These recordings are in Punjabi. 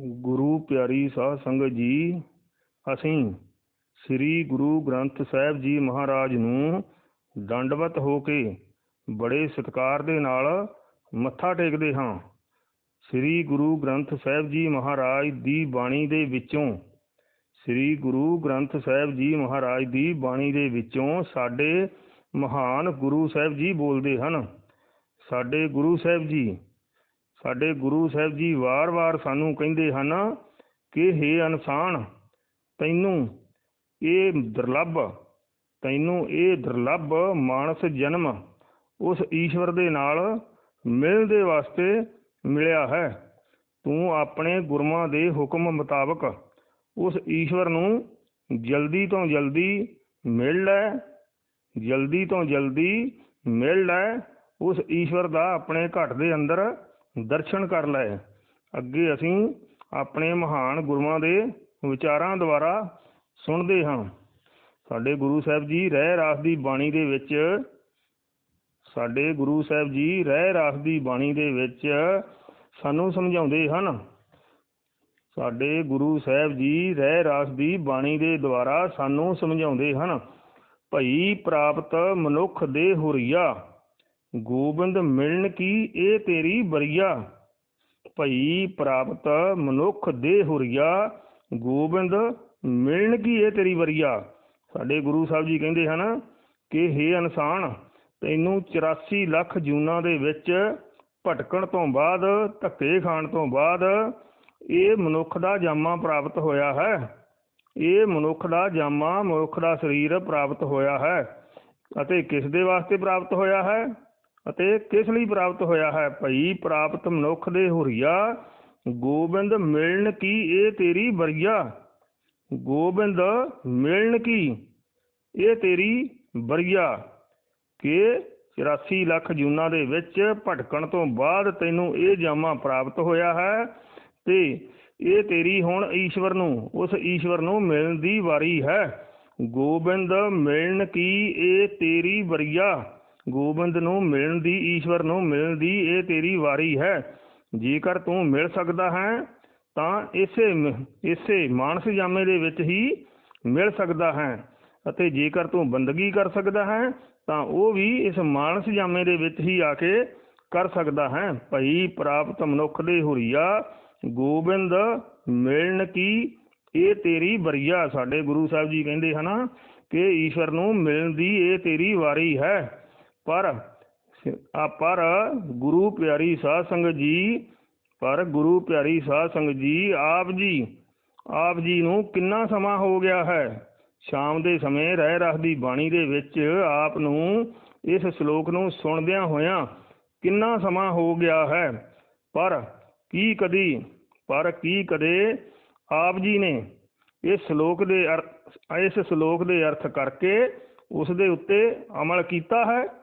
ਗੁਰੂ ਪਿਆਰੀ ਸਾਧ ਸੰਗਤ ਜੀ, ਅਸੀਂ ਸ੍ਰੀ ਗੁਰੂ ਗ੍ਰੰਥ ਸਾਹਿਬ ਜੀ ਮਹਾਰਾਜ ਨੂੰ ਦੰਡਵਤ ਹੋ ਕੇ ਬੜੇ ਸਤਿਕਾਰ ਦੇ ਨਾਲ ਮੱਥਾ ਟੇਕਦੇ ਹਾਂ। ਸ੍ਰੀ ਗੁਰੂ ਗ੍ਰੰਥ ਸਾਹਿਬ ਜੀ ਮਹਾਰਾਜ ਦੀ ਬਾਣੀ ਦੇ ਵਿੱਚੋਂ, ਸ੍ਰੀ ਗੁਰੂ ਗ੍ਰੰਥ ਸਾਹਿਬ ਜੀ ਮਹਾਰਾਜ ਦੀ ਬਾਣੀ ਦੇ ਵਿੱਚੋਂ ਸਾਡੇ ਮਹਾਨ ਗੁਰੂ ਸਾਹਿਬ ਜੀ ਬੋਲਦੇ ਹਨ। ਸਾਡੇ ਗੁਰੂ ਸਾਹਿਬ ਜੀ ਸਾਡੇ ਗੁਰੂ ਸਾਹਿਬ ਜੀ ਵਾਰ-ਵਾਰ ਸਾਨੂੰ ਕਹਿੰਦੇ ਹਨ ਕਿ हे ਇਨਸਾਨ, ਤੈਨੂੰ ਇਹ ਦੁਰਲੱਭ, ਤੈਨੂੰ ਇਹ ਦੁਰਲੱਭ ਮਾਨਸ ਜਨਮ ਉਸ ਈਸ਼ਵਰ ਦੇ ਨਾਲ ਮਿਲਣ ਦੇ ਵਾਸਤੇ ਮਿਲਿਆ ਹੈ। ਤੂੰ ਆਪਣੇ ਗੁਰਮਾਂ ਦੇ ਹੁਕਮ ਮੁਤਾਬਕ ਉਸ ਈਸ਼ਵਰ ਨੂੰ ਜਲਦੀ ਤੋਂ ਜਲਦੀ ਮਿਲ ਲੈ, ਜਲਦੀ ਤੋਂ ਜਲਦੀ ਮਿਲ ਲੈ, ਉਸ ਈਸ਼ਵਰ ਦਾ ਆਪਣੇ ਘਟ ਦੇ ਅੰਦਰ ਦਰਸ਼ਨ ਕਰ ਲਏ ਅੱਗੇ ਅਸੀਂ ਆਪਣੇ ਮਹਾਨ ਗੁਰੂਆਂ ਦੇ ਵਿਚਾਰਾਂ ਦੁਆਰਾ ਸੁਣਦੇ ਹਾਂ। ਸਾਡੇ ਗੁਰੂ ਸਾਹਿਬ ਜੀ ਰਹਿ ਰਾਸ ਦੀ ਬਾਣੀ ਦੇ ਵਿੱਚ, ਸਾਡੇ ਗੁਰੂ ਸਾਹਿਬ ਜੀ ਰਹਿ ਰਾਸ ਦੀ ਬਾਣੀ ਦੇ ਵਿੱਚ ਸਾਨੂੰ ਸਮਝਾਉਂਦੇ ਹਨ। ਸਾਡੇ ਗੁਰੂ ਸਾਹਿਬ ਜੀ ਰਹਿ ਰਾਸ ਦੀ ਬਾਣੀ ਦੇ ਦੁਆਰਾ ਸਾਨੂੰ ਸਮਝਾਉਂਦੇ ਹਨ, ਭਈ ਪ੍ਰਾਪਤ ਮਨੁੱਖ ਦੇ ਹੁਰੀਆ। ਗੋਬਿੰਦ ਮਿਲਣ ਕੀ? ਇਹ ਤੇਰੀ ਬਰੀਆ ਭਈ ਪ੍ਰਾਪਤ ਮਨੁੱਖ ਦੇ ਹੁਰੀਆ। ਗੋਬਿੰਦ ਮਿਲਣ ਕੀ ਇਹ ਤੇਰੀ ਬਰੀਆ ਸਾਡੇ ਗੁਰੂ ਸਾਹਿਬ ਜੀ ਕਹਿੰਦੇ ਹਨ ਕਿ हे ਇਨਸਾਨ, ਤੈਨੂੰ 84 ਲੱਖ ਜੂਨਾਂ ਦੇ ਵਿੱਚ ਭਟਕਣ ਤੋਂ ਬਾਅਦ, ਧੱਕੇ ਖਾਣ ਤੋਂ ਬਾਅਦ ਇਹ ਮਨੁੱਖ ਦਾ ਜਾਮਾ ਪ੍ਰਾਪਤ ਹੋਇਆ ਹੈ। ਇਹ ਮਨੁੱਖ ਦਾ ਜਾਮਾ ਮਨੁੱਖ ਦਾ ਸਰੀਰ ਪ੍ਰਾਪਤ ਹੋਇਆ ਹੈ ਅਤੇ ਕਿਸ ਦੇ ਵਾਸਤੇ ਪ੍ਰਾਪਤ ਹੋਇਆ ਹੈ? ਅਤੇ ਕਿਸ ਲਈ ਪ੍ਰਾਪਤ ਹੋਇਆ ਹੈ? ਭਈ ਪ੍ਰਾਪਤ ਮਨੁੱਖ ਦੇ ਹੁਰੀਆ, ਗੋਬਿੰਦ ਮਿਲਣ ਕੀ ਇਹ ਤੇਰੀ ਬਰੀਆ ਗੋਬਿੰਦ ਮਿਲਣ ਕੀ ਇਹ ਤੇਰੀ ਬਰੀਆ ਕਿ 84 ਲੱਖ ਜੂਨਾਂ ਦੇ ਵਿੱਚ ਭਟਕਣ ਤੋਂ ਬਾਅਦ ਤੈਨੂੰ ਇਹ ਜਾਮਾ ਪ੍ਰਾਪਤ ਹੋਇਆ ਹੈ ਤੇ ਇਹ ਤੇਰੀ ਹੁਣ ਈਸ਼ਵਰ ਨੂੰ, ਉਸ ਈਸ਼ਵਰ ਨੂੰ ਮਿਲਣ ਦੀ ਵਾਰੀ ਹੈ। ਗੋਬਿੰਦ ਮਿਲਣ ਕੀ ਇਹ ਤੇਰੀ ਬਰੀਆ ਗੋਬਿੰਦ ਨੂੰ ਮਿਲਣ ਦੀ, ਈਸ਼ਵਰ ਨੂੰ ਮਿਲਣ ਦੀ ਇਹ ਤੇਰੀ ਵਾਰੀ ਹੈ। ਜੇਕਰ ਤੂੰ ਮਿਲ ਸਕਦਾ ਹੈ, ਤਾਂ ਇਸੇ ਮ- ਇਸੇ ਮਾਨਸ ਜਾਮੇ ਦੇ ਵਿੱਚ ਹੀ ਮਿਲ ਸਕਦਾ ਹੈ। ਅਤੇ ਜੇਕਰ ਤੂੰ ਬੰਦਗੀ ਕਰ ਸਕਦਾ ਹੈ, ਤਾਂ ਉਹ ਵੀ ਇਸ ਮਾਨਸ ਜਾਮੇ ਦੇ ਵਿੱਚ ਹੀ ਆ ਕੇ ਕਰ ਸਕਦਾ ਹੈ। ਭਈ ਪ੍ਰਾਪਤ ਮਨੁੱਖ ਦੇ ਹੁਰੀਆ, ਗੋਬਿੰਦ ਮਿਲਣ ਕੀ? ਇਹ ਤੇਰੀ ਬਰੀਆ ਸਾਡੇ ਗੁਰੂ ਸਾਹਿਬ ਜੀ ਕਹਿੰਦੇ ਹਨ ਕਿ ਈਸ਼ਵਰ ਨੂੰ ਮਿਲਣ ਦੀ ਇਹ ਤੇਰੀ ਵਾਰੀ ਹੈ। ਪਰ ਆ ਪਰ ਗੁਰੂ ਪਿਆਰੀ ਸਾਧ ਸੰਗਤ ਜੀ, ਪਰ ਗੁਰੂ ਪਿਆਰੀ ਸਾਧ ਸੰਗਤ ਜੀ, ਆਪ ਜੀ ਆਪ ਜੀ ਨੂੰ ਕਿੰਨਾ ਸਮਾਂ ਹੋ ਗਿਆ ਹੈ? ਸ਼ਾਮ ਦੇ ਸਮੇਂ ਰਹਿ ਰਸ ਦੀ ਬਾਣੀ ਦੇ ਵਿੱਚ ਆਪ ਨੂੰ ਇਸ ਸ਼ਲੋਕ ਨੂੰ ਸੁਣਦਿਆਂ ਹੋਇਆਂ ਕਿੰਨਾ ਸਮਾਂ ਹੋ ਗਿਆ ਹੈ? ਪਰ ਕੀ ਕਦੀ, ਪਰ ਕੀ ਕਦੇ ਆਪ ਜੀ ਨੇ ਇਸ ਸ਼ਲੋਕ ਦੇ ਅਰਥ ਇਸ ਸ਼ਲੋਕ ਦੇ ਅਰਥ ਕਰਕੇ ਉਸ ਦੇ ਉੱਤੇ ਅਮਲ ਕੀਤਾ ਹੈ?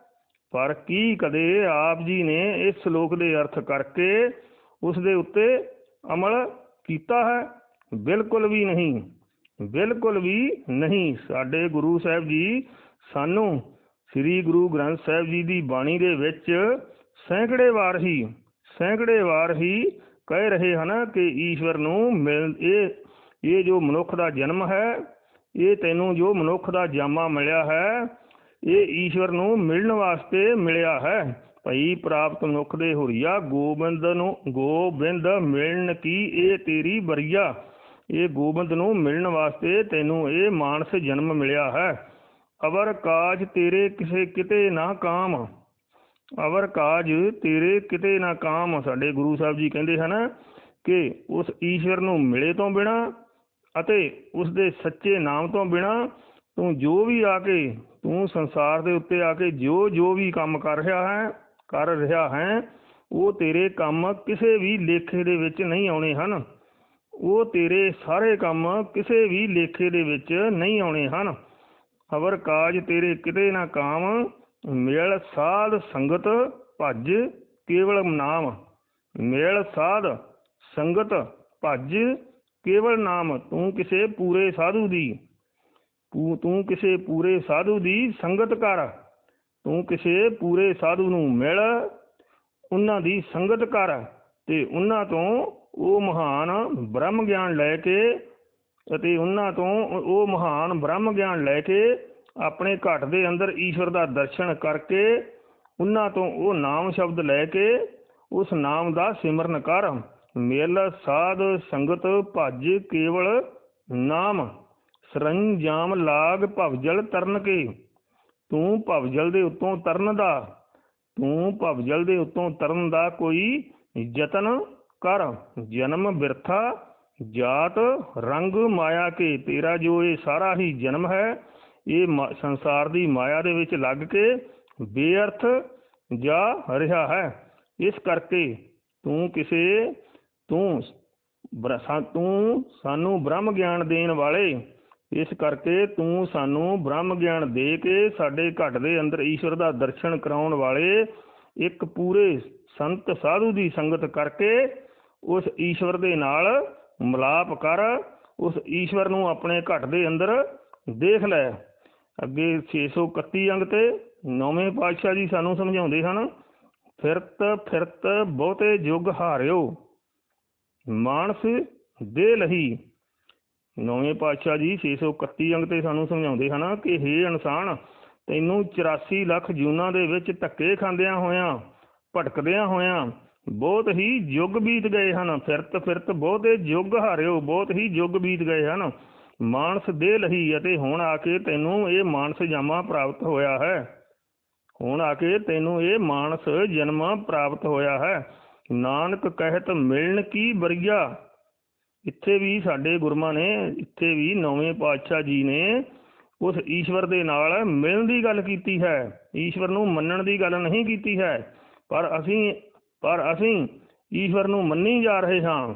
ਪਰ ਕੀ ਕਦੇ ਆਪ ਜੀ ਨੇ ਇਸ ਸ਼ਲੋਕ ਦੇ ਅਰਥ ਕਰਕੇ ਉਸ ਦੇ ਉੱਤੇ ਅਮਲ ਕੀਤਾ ਹੈ? ਬਿਲਕੁਲ ਵੀ ਨਹੀਂ। ਬਿਲਕੁਲ ਵੀ ਨਹੀਂ। ਸਾਡੇ ਗੁਰੂ ਸਾਹਿਬ ਜੀ ਸਾਨੂੰ ਸ੍ਰੀ ਗੁਰੂ ਗ੍ਰੰਥ ਸਾਹਿਬ ਜੀ ਦੀ ਬਾਣੀ ਦੇ ਵਿੱਚ ਸੈਂਕੜੇ ਵਾਰ ਹੀ, ਸੈਂਕੜੇ ਵਾਰ ਹੀ ਕਹਿ ਰਹੇ ਹਨ ਕਿ ਈਸ਼ਵਰ ਨੂੰ ਮਿਲ, ਇਹ ਇਹ ਜੋ ਮਨੁੱਖ ਦਾ ਜਨਮ ਹੈ, ਇਹ ਤੈਨੂੰ ਜੋ ਮਨੁੱਖ ਦਾ ਜਾਮਾ ਮਿਲਿਆ ਹੈ ਇਹ ਈਸ਼ਵਰ ਨੂੰ ਮਿਲਣ ਵਾਸਤੇ ਮਿਲਿਆ ਹੈ। ਭਈ ਪ੍ਰਾਪਤ ਮਨੁੱਖ ਦੇ ਹੁਰੀਆ, ਗੋਬਿੰਦ ਨੂੰ, ਗੋਬਿੰਦ ਮਿਲਣ ਕੀ ਇਹ ਤੇਰੀ ਬਰੀਆ ਇਹ ਗੋਬਿੰਦ ਨੂੰ ਮਿਲਣ ਵਾਸਤੇ ਤੈਨੂੰ ਇਹ ਮਾਨਸ ਜਨਮ ਮਿਲਿਆ ਹੈ। ਅਵਰ ਕਾਜ ਤੇਰੇ ਕਿਸੇ ਕਿਤੇ ਨਾ ਕਾਮ। ਅਵਰ ਕਾਜ ਤੇਰੇ ਕਿਤੇ ਨਾ ਕਾਮ। ਸਾਡੇ ਗੁਰੂ ਸਾਹਿਬ ਜੀ ਕਹਿੰਦੇ ਹਨ ਕਿ ਉਸ ਈਸ਼ਵਰ ਨੂੰ ਮਿਲੇ ਤੋਂ ਬਿਨਾ ਅਤੇ ਉਸ ਦੇ ਸੱਚੇ ਨਾਮ ਤੋਂ ਬਿਨਾ ਤੂੰ ਜੋ ਵੀ ਆ ਕੇ ਤੂੰ ਸੰਸਾਰ ਦੇ ਉੱਤੇ ਆ ਕੇ ਜੋ ਜੋ ਵੀ ਕੰਮ ਕਰ ਰਿਹਾ ਹੈ, ਕਰ ਰਿਹਾ ਹੈ, ਉਹ ਤੇਰੇ ਕੰਮ ਕਿਸੇ ਵੀ ਲੇਖੇ ਦੇ ਵਿੱਚ ਨਹੀਂ ਆਉਣੇ ਹਨ। ਉਹ ਤੇਰੇ ਸਾਰੇ ਕੰਮ ਕਿਸੇ ਵੀ ਲੇਖੇ ਦੇ ਵਿੱਚ ਨਹੀਂ ਆਉਣੇ ਹਨ। ਅਵਰ ਕਾਜ ਤੇਰੇ ਕਿਤੇ ਨਾ ਕਾਮ, ਮੇਲ ਸਾਧ ਸੰਗਤ ਭਜ ਕੇਵਲ ਨਾਮ। ਮੇਲ ਸਾਧ ਸੰਗਤ ਭਜ ਕੇਵਲ ਨਾਮ, ਤੂੰ ਕਿਸੇ ਪੂਰੇ ਸਾਧੂ ਦੀ ਤੂੰ ਤੂੰ ਕਿਸੇ ਪੂਰੇ ਸਾਧੂ ਦੀ ਸੰਗਤ ਕਰ। ਤੂੰ ਕਿਸੇ ਪੂਰੇ ਸਾਧੂ ਨੂੰ ਮਿਲ, ਉਹਨਾਂ ਦੀ ਸੰਗਤ ਕਰ ਤੇ ਉਹਨਾਂ ਤੋਂ ਉਹ ਮਹਾਨ ਬ੍ਰਹਮ ਗਿਆਨ ਲੈ ਕੇ ਅਤੇ ਉਹਨਾਂ ਤੋਂ ਉਹ ਮਹਾਨ ਬ੍ਰਹਮ ਗਿਆਨ ਲੈ ਕੇ ਆਪਣੇ ਘਟ ਦੇ ਅੰਦਰ ਈਸ਼ਵਰ ਦਾ ਦਰਸ਼ਨ ਕਰਕੇ ਉਹਨਾਂ ਤੋਂ ਉਹ ਨਾਮ ਸ਼ਬਦ ਲੈ ਕੇ ਉਸ ਨਾਮ ਦਾ ਸਿਮਰਨ ਕਰ। ਮੇਲ, ਸਾਧ, ਸੰਗਤ, ਭਜ, ਕੇਵਲ, ਨਾਮ। ਸਰੰਜਾਮ ਲਾਗ ਭਵਜਲ ਤਰਨ ਕੇ। ਤੂੰ ਭਵਜਲ ਦੇ ਉੱਤੋਂ ਤਰਨ ਦਾ। ਤੂੰ ਭਵਜਲ ਦੇ ਉੱਤੋਂ ਤਰਨ ਦਾ ਕੋਈ ਯਤਨ ਕਰ। ਜਨਮ ਬਿਰਥਾ, ਜਾਤ, ਰੰਗ, ਮਾਇਆ ਕੇ। ਤੇਰਾ ਜੋ ਇਹ ਸਾਰਾ ਹੀ ਜਨਮ ਹੈ, ਇਹ ਮਾ- ਸੰਸਾਰ ਦੀ ਮਾਇਆ ਦੇ ਵਿੱਚ ਲੱਗ ਕੇ ਬੇਅਰਥ ਜਾ ਰਿਹਾ ਹੈ। ਇਸ ਕਰਕੇ ਤੂੰ ਕਿਸੇ, ਤੂੰ ਬ੍ਰ- ਤੂੰ ਸਾਨੂੰ ਬ੍ਰਹਮ ਗਿਆਨ ਦੇਣ ਵਾਲੇ ਇਸ ਕਰਕੇ ਤੂੰ ਸਾਨੂੰ ਬ੍ਰਹਮ ਗਿਆਨ ਦੇ ਕੇ ਸਾਡੇ ਘਟ ਦੇ ਅੰਦਰ ਈਸ਼ਵਰ ਦਾ ਦਰਸ਼ਨ ਕਰਾਉਣ ਵਾਲੇ ਇੱਕ ਪੂਰੇ ਸੰਤ ਸਾਧੂ ਦੀ ਸੰਗਤ ਕਰਕੇ ਉਸ ਈਸ਼ਵਰ ਦੇ ਨਾਲ ਮਿਲਾਪ ਕਰ, ਉਸ ਈਸ਼ਵਰ ਨੂੰ ਆਪਣੇ ਘਟ ਦੇ ਅੰਦਰ ਦੇਖ ਲੈ। ਅੱਗੇ 631 ਅੰਗ ਤੇ ਨੌਵੇਂ ਪਾਤਸ਼ਾਹ ਜੀ ਸਾਨੂੰ ਸਮਝਾਉਂਦੇ ਹਨ, ਫਿਰਤ ਫਿਰਤ ਬਹੁਤੇ ਯੁਗ ਹਾਰਿਓ, ਮਾਨਸ ਦੇ ਲਹੀ। ਨੌਵੇਂ ਪਾਤਸ਼ਾਹ ਜੀ 631 ਅੰਗ ਤੇ ਸਾਨੂੰ ਸਮਝਾਉਂਦੇ ਹਨ ਕਿ ਹੇ ਇਨਸਾਨ, ਤੈਨੂੰ 84 ਲੱਖ ਜੂਨਾਂ ਦੇ ਵਿੱਚ ਧੱਕੇ ਖਾਂਦਿਆਂ ਹੋਇਆਂ, ਭਟਕਦਿਆਂ ਹੋਇਆਂ ਬਹੁਤ ਹੀ ਯੁੱਗ ਬੀਤ ਗਏ ਹਨ। ਫਿਰਤ ਫਿਰਤ ਬਹੁਤੇ ਯੁੱਗ ਹਾਰਿਓ, ਬਹੁਤ ਹੀ ਯੁੱਗ ਬੀਤ ਗਏ ਹਨ। ਮਾਨਸ ਦੇ ਲਹੀ ਅਤੇ ਹੁਣ ਆ ਕੇ ਤੈਨੂੰ ਇਹ ਮਾਨਸ ਜਾਮਾ ਪ੍ਰਾਪਤ ਹੋਇਆ ਹੈ। ਹੁਣ ਆ ਕੇ ਤੈਨੂੰ ਇਹ ਮਾਨਸ ਜਨਮ ਪ੍ਰਾਪਤ ਹੋਇਆ ਹੈ। ਨਾਨਕ ਕਹਿਤ ਮਿਲਣ ਕੀ ਬਰੀਆ ਇੱਥੇ ਵੀ ਸਾਡੇ ਗੁਰਮਾਂ ਨੇ, ਇੱਥੇ ਵੀ ਨੌਵੇਂ ਪਾਤਸ਼ਾਹ ਜੀ ਨੇ ਉਸ ਈਸ਼ਵਰ ਦੇ ਨਾਲ ਮਿਲਣ ਦੀ ਗੱਲ ਕੀਤੀ ਹੈ। ਈਸ਼ਵਰ ਨੂੰ ਮੰਨਣ ਦੀ ਗੱਲ ਨਹੀਂ ਕੀਤੀ ਹੈ। ਪਰ ਅਸੀਂ ਪਰ ਅਸੀਂ ਈਸ਼ਵਰ ਨੂੰ ਮੰਨੀ ਜਾ ਰਹੇ ਹਾਂ।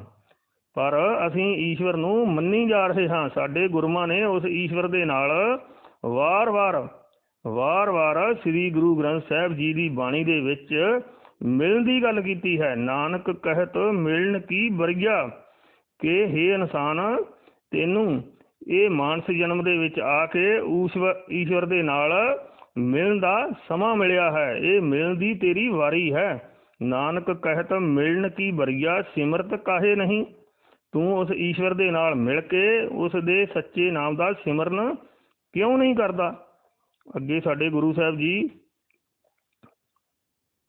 ਪਰ ਅਸੀਂ ਈਸ਼ਵਰ ਨੂੰ ਮੰਨੀ ਜਾ ਰਹੇ ਹਾਂ। ਸਾਡੇ ਗੁਰਮਾਂ ਨੇ ਉਸ ਈਸ਼ਵਰ ਦੇ ਨਾਲ ਵਾਰ-ਵਾਰ ਵਾਰ-ਵਾਰ ਸ੍ਰੀ ਗੁਰੂ ਗ੍ਰੰਥ ਸਾਹਿਬ ਜੀ ਦੀ ਬਾਣੀ ਦੇ ਵਿੱਚ ਮਿਲਣ ਦੀ ਗੱਲ ਕੀਤੀ ਹੈ। ਨਾਨਕ ਕਹਿਤ ਮਿਲਣ ਕੀ ਬਰੀਆ ਕਿ हे ਇਨਸਾਨ, ਤੈਨੂੰ ਇਹ ਮਾਨਸ ਜਨਮ ਦੇ ਵਿੱਚ ਆ ਕੇ ਊਸ਼ਵਰ ਈਸ਼ਵਰ ਦੇ ਨਾਲ ਮਿਲਣ ਦਾ ਸਮਾਂ ਮਿਲਿਆ ਹੈ। ਇਹ ਮਿਲਣ ਦੀ ਤੇਰੀ ਵਾਰੀ ਹੈ। ਨਾਨਕ ਕਹਿਤ ਮਿਲਣ ਕੀ ਬਰੀਆ, ਸਿਮਰਤ ਕਾਹੇ ਨਹੀਂ? ਤੂੰ ਉਸ ਈਸ਼ਵਰ ਦੇ ਨਾਲ ਮਿਲ ਕੇ ਉਸ ਦੇ ਸੱਚੇ ਨਾਮ ਦਾ ਸਿਮਰਨ ਕਿਉਂ ਨਹੀਂ ਕਰਦਾ? ਅੱਗੇ ਸਾਡੇ ਗੁਰੂ ਸਾਹਿਬ ਜੀ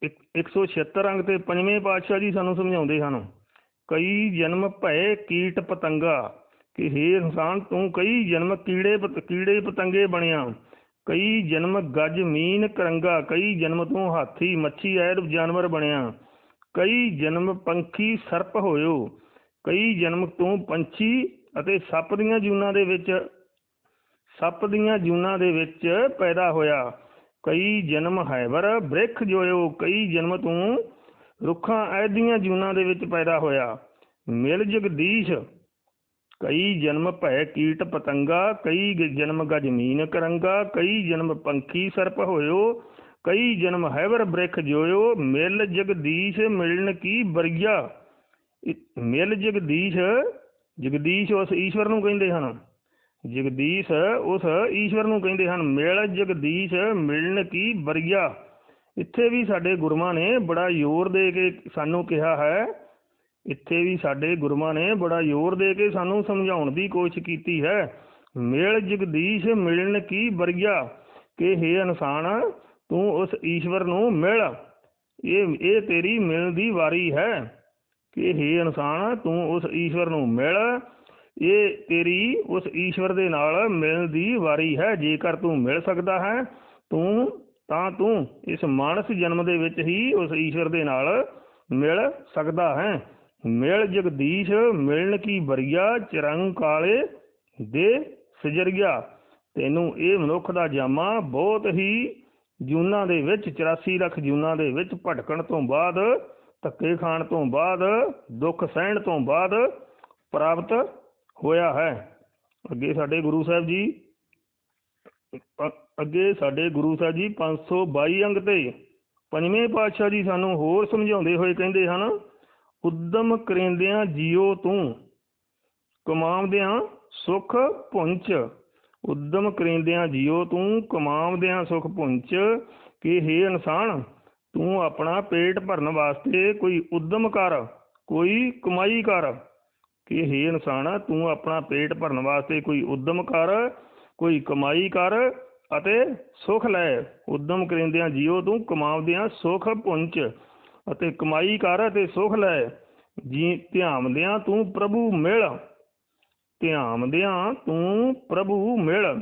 ਇੱਕ- 176 ਅੰਗ ਤੇ ਪੰਜਵੇਂ ਪਾਤਸ਼ਾਹ ਜੀ ਸਾਨੂੰ ਸਮਝਾਉਂਦੇ ਹਨ। ਕਈ ਜਨਮ ਭਏ ਕੀਟ ਪਤੰਗਾ, ਕਿ हे ਇਨਸਾਨ ਤੂੰ ਕਈ ਜਨਮ ਕੀੜੇ ਕੀੜੇ ਪਤੰਗੇ ਬਣਿਆ। ਕਈ ਜਨਮ ਗੱਜ ਮੀਨ ਕਰੰਗਾ, ਕਈ ਜਨਮ ਤੂੰ ਹਾਥੀ, ਮੱਛੀ ਐਡ ਜਾਨਵਰ ਬਣਿਆ। ਕਈ ਜਨਮ ਪੰਖੀ ਸਰਪ ਹੋਇਓ, ਕਈ ਜਨਮ ਤੂੰ ਪੰਛੀ ਅਤੇ ਸੱਪ ਦੀਆਂ ਜੂਨਾਂ ਦੇ ਵਿੱਚ, ਸੱਪ ਦੀਆਂ ਜੂਨਾਂ ਦੇ ਵਿੱਚ ਪੈਦਾ ਹੋਇਆ। ਕਈ ਜਨਮ ਹੈਵਰ ਬ੍ਰਿਖ ਜੋਇਓ, ਕਈ ਜਨਮ ਤੂੰ ਰੁੱਖਾਂ ਐਦੀਆਂ ਜੂਨਾਂ ਦੇ ਵਿੱਚ ਪੈਦਾ ਹੋਇਆ। ਮਿਲ ਜਗਦੀਸ਼, ਕਈ ਜਨਮ ਭੈ ਕੀਟ ਪਤੰਗਾ, ਕਈ ਜਨਮ ਗਜਮੀਨ ਕਰੰਗਾ, ਕਈ ਜਨਮ ਪੰਖੀ ਸਰਪ ਹੋਇਓ, ਕਈ ਜਨਮ ਹੈਵਰ ਬ੍ਰਿਖ ਜੋਇਓ, ਮਿਲ ਜਗਦੀਸ਼ ਮਿਲਣ ਕੀ ਬਰੀਆ। ਮਿਲ ਜਗਦੀਸ਼ ਜਗਦੀਸ਼ ਉਸ ਈਸ਼ਵਰ ਨੂੰ ਕਹਿੰਦੇ ਹਨ। ਜਗਦੀਸ਼ ਉਸ ਈਸ਼ਵਰ ਨੂੰ ਕਹਿੰਦੇ ਹਨ, ਮਿਲ ਜਗਦੀਸ਼ ਮਿਲਣ ਕੀ ਬਰੀਆ। ਇੱਥੇ ਵੀ ਸਾਡੇ ਗੁਰੂਆਂ ਨੇ ਬੜਾ ਜ਼ੋਰ ਦੇ ਕੇ ਸਾਨੂੰ ਕਿਹਾ ਹੈ। ਇੱਥੇ ਵੀ ਸਾਡੇ ਗੁਰੂਆਂ ਨੇ ਬੜਾ ਜ਼ੋਰ ਦੇ ਕੇ ਸਾਨੂੰ ਸਮਝਾਉਣ ਦੀ ਕੋਸ਼ਿਸ਼ ਕੀਤੀ ਹੈ। ਮਿਲ ਜਗਦੀਸ਼ ਮਿਲਣ ਕੀ ਬਰੀਆ ਕਿ हे ਇਨਸਾਨ, ਤੂੰ ਉਸ ਈਸ਼ਵਰ ਨੂੰ ਮਿਲ। ਇਹ ਇਹ ਤੇਰੀ ਮਿਲਣ ਦੀ ਵਾਰੀ ਹੈ। ਕਿ हे ਇਨਸਾਨ, ਤੂੰ ਉਸ ਈਸ਼ਵਰ ਨੂੰ ਮਿਲ। ਇਹ ਤੇਰੀ ਉਸ ਈਸ਼ਵਰ ਦੇ ਨਾਲ ਮਿਲਣ ਦੀ ਵਾਰੀ ਹੈ। ਜੇਕਰ ਤੂੰ ਮਿਲ ਸਕਦਾ ਹੈ, ਤੂੰ ਤਾਂ ਤੂੰ ਇਸ ਮਾਨਸ ਜਨਮ ਦੇ ਵਿੱਚ ਹੀ ਉਸ ਈਸ਼ਵਰ ਦੇ ਨਾਲ ਮਿਲ ਸਕਦਾ ਹੈ। ਮਿਲ ਜਗਦੀਸ਼ ਮਿਲਣ ਕੀ ਬਰੀਆ ਚਰੰਗ ਕਾਲੇ ਦੇ ਸਜਰੀਆ ਤੈਨੂੰ ਇਹ ਮਨੁੱਖ ਦਾ ਜਾਮਾ ਬਹੁਤ ਹੀ ਜੂਨਾਂ ਦੇ ਵਿੱਚ 84 ਲੱਖ ਜੂਨਾਂ ਦੇ ਵਿੱਚ ਭਟਕਣ ਤੋਂ ਬਾਅਦ, ਧੱਕੇ ਖਾਣ ਤੋਂ ਬਾਅਦ, ਦੁੱਖ ਸਹਿਣ ਤੋਂ ਬਾਅਦ ਪ੍ਰਾਪਤ ਹੋਇਆ ਹੈ। ਅੱਗੇ ਸਾਡੇ ਗੁਰੂ ਸਾਹਿਬ ਜੀ ਅੱਗੇ ਸਾਡੇ ਗੁਰੂ ਸਾਹਿਬ ਜੀ 522 ਅੰਗ ਤੇ ਪੰਜਵੇਂ ਪਾਤਸ਼ਾਹ ਜੀ ਸਾਨੂੰ ਹੋਰ ਸਮਝਾਉਂਦੇ ਹੋਏ ਕਹਿੰਦੇ ਹਨ, ਉਦਮ ਕਰਿੰਦਿਆਂ ਜੀਓ ਤੂੰ, ਕਮਾਉਂਦਿਆਂ ਸੁਖ ਪੁੰਚ, ਉਦਮ ਕਰਿੰਦਿਆਂ ਜੀਓ ਤੂੰ, ਕਮਾਉਂਦਿਆਂ ਸੁਖ ਪੁੰਚ, ਕਿ हे ਇਨਸਾਨ, ਤੂੰ ਆਪਣਾ ਪੇਟ ਭਰਨ ਵਾਸਤੇ ਕੋਈ ਉਦਮ ਕਰ, ਕੋਈ ਕਮਾਈ ਕਰ, ਕਿ ਹੇ ਇਨਸਾਨ, ਤੂੰ ਆਪਣਾ ਪੇਟ ਭਰਨ ਵਾਸਤੇ ਕੋਈ ਉਦਮ ਕਰ, ਕੋਈ ਕਮਾਈ ਕਰ ਅਤੇ ਸੁਖ ਲੈ। ਉਦਮ ਕਰਿੰਦਿਆਂ ਜੀਓ ਤੂੰ, ਕਮਾਉਂਦਿਆਂ ਸੁਖ ਪੁੰਚ ਅਤੇ ਕਮਾਈ ਕਰ ਅਤੇ ਸੁਖ ਲੈ। ਜੀ, ਧਿਆਵਦਿਆਂ ਤੂੰ ਪ੍ਰਭੂ ਮਿਲ। ਧਿਆਵਦਿਆਂ ਤੂੰ ਪ੍ਰਭੂ ਮਿਲ।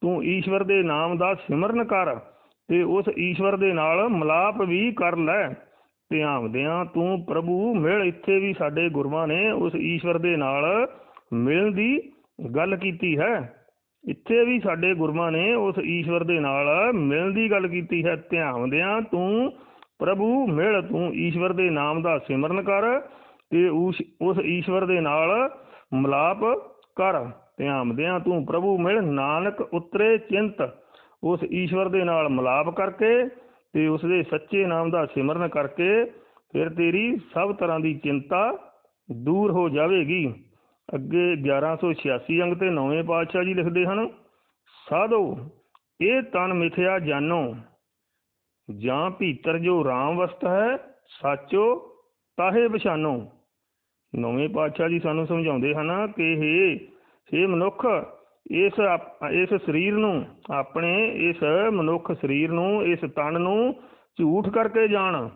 ਤੂੰ ਈਸ਼ਵਰ ਦੇ ਨਾਮ ਦਾ ਸਿਮਰਨ ਕਰ ਤੇ ਉਸ ਈਸ਼ਵਰ ਦੇ ਨਾਲ ਮਲਾਪ ਵੀ ਕਰ ਲੈ। ਧਿਆਵਦਿਆਂ ਤੂੰ ਪ੍ਰਭੂ ਮਿਲ। ਇੱਥੇ ਵੀ ਸਾਡੇ ਗੁਰੂਆਂ ਨੇ ਉਸ ਈਸ਼ਵਰ ਦੇ ਨਾਲ ਮਿਲਣ ਦੀ ਗੱਲ ਕੀਤੀ ਹੈ। ਇੱਥੇ ਵੀ ਸਾਡੇ ਗੁਰੂਆਂ ਨੇ ਉਸ ਈਸ਼ਵਰ ਦੇ ਨਾਲ ਮਿਲਣ ਦੀ ਗੱਲ ਕੀਤੀ ਹੈ, ਧਿਆਵਦਿਆਂ ਤੂੰ ਪ੍ਰਭੂ ਮਿਲ, ਤੂੰ ਈਸ਼ਵਰ ਦੇ ਨਾਮ ਦਾ ਸਿਮਰਨ ਕਰ ਤੇ ਉਸ ਈਸ਼ਵਰ ਦੇ ਨਾਲ ਮਲਾਪ ਕਰ। ਧਿਆਵਦਿਆਂ ਤੂੰ ਪ੍ਰਭੂ ਮਿਲ, ਨਾਨਕ ਉਤਰੇ ਚਿੰਤ। ਉਸ ਈਸ਼ਵਰ ਦੇ ਨਾਲ ਮਲਾਪ ਕਰਕੇ ਤੇ ਉਸ ਦੇ ਸੱਚੇ ਨਾਮ ਦਾ ਸਿਮਰਨ ਕਰਕੇ ਫਿਰ ਤੇਰੀ ਸਭ ਤਰ੍ਹਾਂ ਦੀ ਚਿੰਤਾ ਦੂਰ ਹੋ ਜਾਵੇਗੀ। ਅੱਗੇ 1186 ਅੰਗ ਤੇ ਨੌਵੇਂ ਪਾਤਸ਼ਾਹ ਜੀ ਲਿਖਦੇ ਹਨ, ਸਾਧੋ, ਇਹ ਤਨ ਮਿਥਿਆ ਜਾਨੋ ਜਾਂ ਭੀਤਰ ਜੋ ਰਾਮ ਵਸਤ ਹੈ, ਸਾਚੋ ਤਾਹੇ ਪਛਾਨੋ ਨੌਵੇਂ ਪਾਤਸ਼ਾਹ ਜੀ ਸਾਨੂੰ ਸਮਝਾਉਂਦੇ ਹਨ ਕਿ ਇਹ ਇਹ ਮਨੁੱਖ, ਇਸ ਇਸ ਸਰੀਰ ਨੂੰ, ਆਪਣੇ ਇਸ ਮਨੁੱਖ ਸਰੀਰ ਨੂੰ, ਇਸ ਤਨ ਨੂੰ ਝੂਠ ਕਰਕੇ ਜਾਣ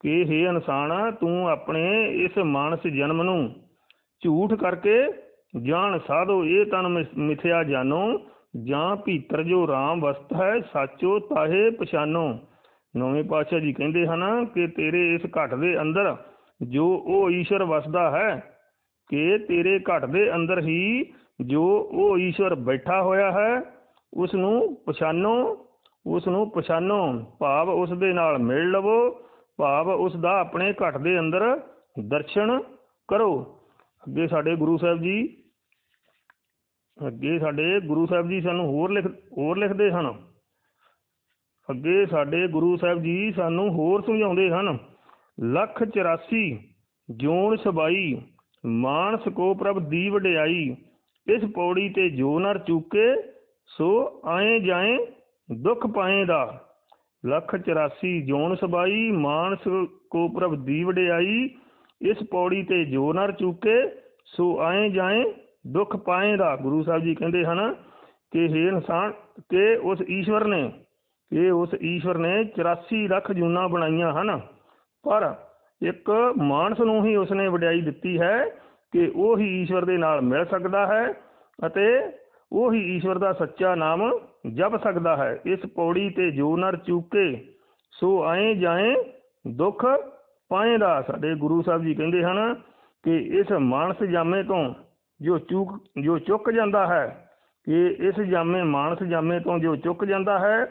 ਕਿ ਇਹ ਇਨਸਾਨ, ਤੂੰ ਆਪਣੇ ਇਸ ਮਾਨਸ ਜਨਮ ਨੂੰ ਝੂਠ ਕਰਕੇ ਜਾਣ ਸਾਧੋ, ਇਹ ਤਨ ਮਿਥਿਆ ਜਾਨੋ, ਜਾਂ ਭੀਤਰ ਜੋ ਰਾਮ ਵਸਤ ਹੈ, ਸਾਚੋ ਤਾਹੇ ਪਛਾਨੋ। ਨੌਵੇਂ ਪਾਤਸ਼ਾਹ ਜੀ ਕਹਿੰਦੇ ਹਨ ਕਿ ਤੇਰੇ ਇਸ ਘਟ ਦੇ ਅੰਦਰ ਜੋ ਉਹ ਈਸ਼ਵਰ ਵਸਦਾ ਹੈ, ਕਿ ਤੇਰੇ ਘਟ ਦੇ ਅੰਦਰ ਹੀ ਜੋ ਉਹ ਈਸ਼ਵਰ ਬੈਠਾ ਹੋਇਆ ਹੈ ਉਸ ਨੂੰ ਪਛਾਨੋ ਉਸ ਨੂੰ ਪਛਾਨੋ। ਭਾਵ ਉਸ ਦੇ ਨਾਲ ਮਿਲ ਲਵੋ, ਭਾਵ ਉਸ ਦਾ ਆਪਣੇ ਘਟ ਦੇ ਅੰਦਰ ਦਰਸ਼ਨ ਕਰੋ। ਅੱਗੇ ਸਾਡੇ ਗੁਰੂ ਸਾਹਿਬ ਜੀ, ਅੱਗੇ ਸਾਡੇ ਗੁਰੂ ਸਾਹਿਬ ਜੀ ਸਾਨੂੰ ਹੋਰ ਲਿਖ, ਹੋਰ ਲਿਖਦੇ ਹਨ ਅੱਗੇ ਸਾਡੇ ਗੁਰੂ ਸਾਹਿਬ ਜੀ ਸਾਨੂੰ ਹੋਰ ਸਮਝਾਉਂਦੇ ਹਨ ਲੱਖ 84 ਜੋਨ ਸਬਾਈ, ਮਾਨਸ ਕੋ ਪ੍ਰਭ ਦੀ ਵਡਿਆਈ, ਇਸ ਪੌੜੀ ਤੇ ਜੋ ਨਰ ਚੁੱਕੇ, ਸੋ ਆਏ ਜਾਏ ਦੁੱਖ ਪਾਏ ਦਾ। ਲੱਖ 84 ਜੋਨ ਸਬਾਈ, ਮਾਨਸ ਕੋ ਪ੍ਰਭ ਦੀ ਵਡਿਆਈ ਇਸ ਪੌੜੀ ਤੇ ਜੋ ਨਰ ਚੂਕੇ, ਸੋ ਆਏ ਜਾਏ, ਦੁੱਖ ਪਾਏਗਾ ਗੁਰੂ ਸਾਹਿਬ ਜੀ ਕਹਿੰਦੇ ਹਨ ਕਿ ਇਹ ਇਨਸਾਨ, ਕਿ ਉਸ ਈਸ਼ਵਰ ਨੇ, ਕਿ ਉਸ ਈਸ਼ਵਰ ਨੇ 84 ਲੱਖ ਜੂਨਾ ਬਣਾਈਆਂ ਹਨ। ਪਰ ਇੱਕ ਮਾਨਸ ਨੂੰ ਹੀ ਉਸਨੇ ਵਡਿਆਈ ਦਿੱਤੀ ਹੈ ਕਿ ਉਹ ਹੀ ਈਸ਼ਵਰ ਦੇ ਨਾਲ ਮਿਲ ਸਕਦਾ ਹੈ ਅਤੇ ਉਹ ਹੀ ਈਸ਼ਵਰ ਦਾ ਸੱਚਾ ਨਾਮ ਜਪ ਸਕਦਾ ਹੈ। ਇਸ ਪੌੜੀ ਤੇ ਜੋ ਨਰ ਚੂਕੇ, ਸੋ ਆਏ ਜਾਏ, ਦੁੱਖ ਪਾਏ ਦਾ ਸਾਡੇ ਗੁਰੂ ਸਾਹਿਬ ਜੀ ਕਹਿੰਦੇ ਹਨ ਕਿ ਇਸ ਮਾਨਸ ਜਾਮੇ ਤੋਂ ਜੋ ਚੁੱਕ ਜੋ ਚੁੱਕ ਜਾਂਦਾ ਹੈ, ਕਿ ਇਸ ਜਾਮੇ ਮਾਨਸ ਜਾਮੇ ਤੋਂ ਜੋ ਚੁੱਕ ਜਾਂਦਾ ਹੈ,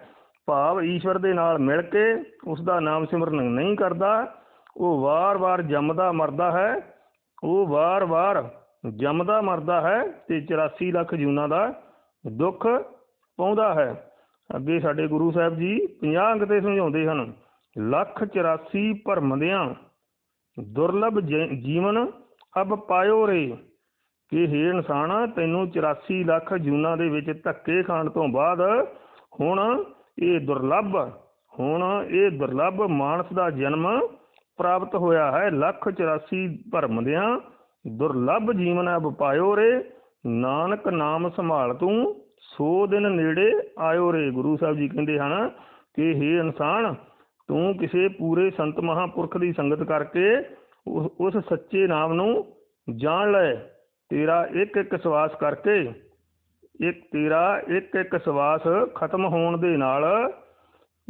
ਭਾਵ ਈਸ਼ਵਰ ਦੇ ਨਾਲ ਮਿਲ ਕੇ ਉਸ ਦਾ ਨਾਮ ਸਿਮਰਨ ਨਹੀਂ ਕਰਦਾ, ਉਹ ਵਾਰ-ਵਾਰ ਜੰਮਦਾ ਮਰਦਾ ਹੈ, ਉਹ ਵਾਰ-ਵਾਰ ਜੰਮਦਾ ਮਰਦਾ ਹੈ ਤੇ 84 ਲੱਖ ਜੂਨਾਂ ਦਾ ਦੁੱਖ ਪਾਉਂਦਾ ਹੈ। ਅੱਗੇ ਸਾਡੇ ਗੁਰੂ ਸਾਹਿਬ ਜੀ 50 ਅੰਗ ਤੇ ਸਮਝਾਉਂਦੇ ਹਨ ਲੱਖ 84 ਭਰਮਦਿਆਂ ਦੁਰਲਭ ਜੀਵਨ ਅਬ ਪਾਇਓ ਰੇ। ਕਿ ਹੇ ਇਨਸਾਨ, ਤੈਨੂੰ 84 ਲੱਖ ਜੂਨਾਂ ਦੇ ਵਿੱਚ ਧੱਕੇ ਖਾਣ ਤੋਂ ਬਾਅਦ ਹੁਣ ਇਹ ਦੁਰਲਭ, ਹੁਣ ਇਹ ਦੁਰਲਭ ਮਾਨਸ ਦਾ ਜਨਮ ਪ੍ਰਾਪਤ ਹੋਇਆ ਹੈ। ਲੱਖ 84 ਭਰਮਦਿਆਂ ਦੁਰਲੱਭ ਜੀਵਨ ਅਬ ਪਾਇਓ ਰੇ। ਨਾਨਕ ਨਾਮ ਸੰਭਾਲ ਤੂੰ, ਸੋ ਦਿਨ ਨੇੜੇ ਆਇਓ ਰੇ। ਗੁਰੂ ਸਾਹਿਬ ਜੀ ਕਹਿੰਦੇ ਹਨ ਕਿ ਹੇ ਇਨਸਾਨ ਤੂੰ ਕਿਸੇ ਪੂਰੇ ਸੰਤ ਮਹਾਂਪੁਰਖ ਦੀ ਸੰਗਤ ਕਰਕੇ ਉਸ ਉਸ ਸੱਚੇ ਨਾਮ ਨੂੰ ਜਾਣ ਲੈ। ਤੇਰਾ ਇੱਕ ਇੱਕ ਸਵਾਸ ਕਰਕੇ, ਇੱਕ, ਤੇਰਾ ਇੱਕ ਇੱਕ ਸਵਾਸ ਖਤਮ ਹੋਣ ਦੇ ਨਾਲ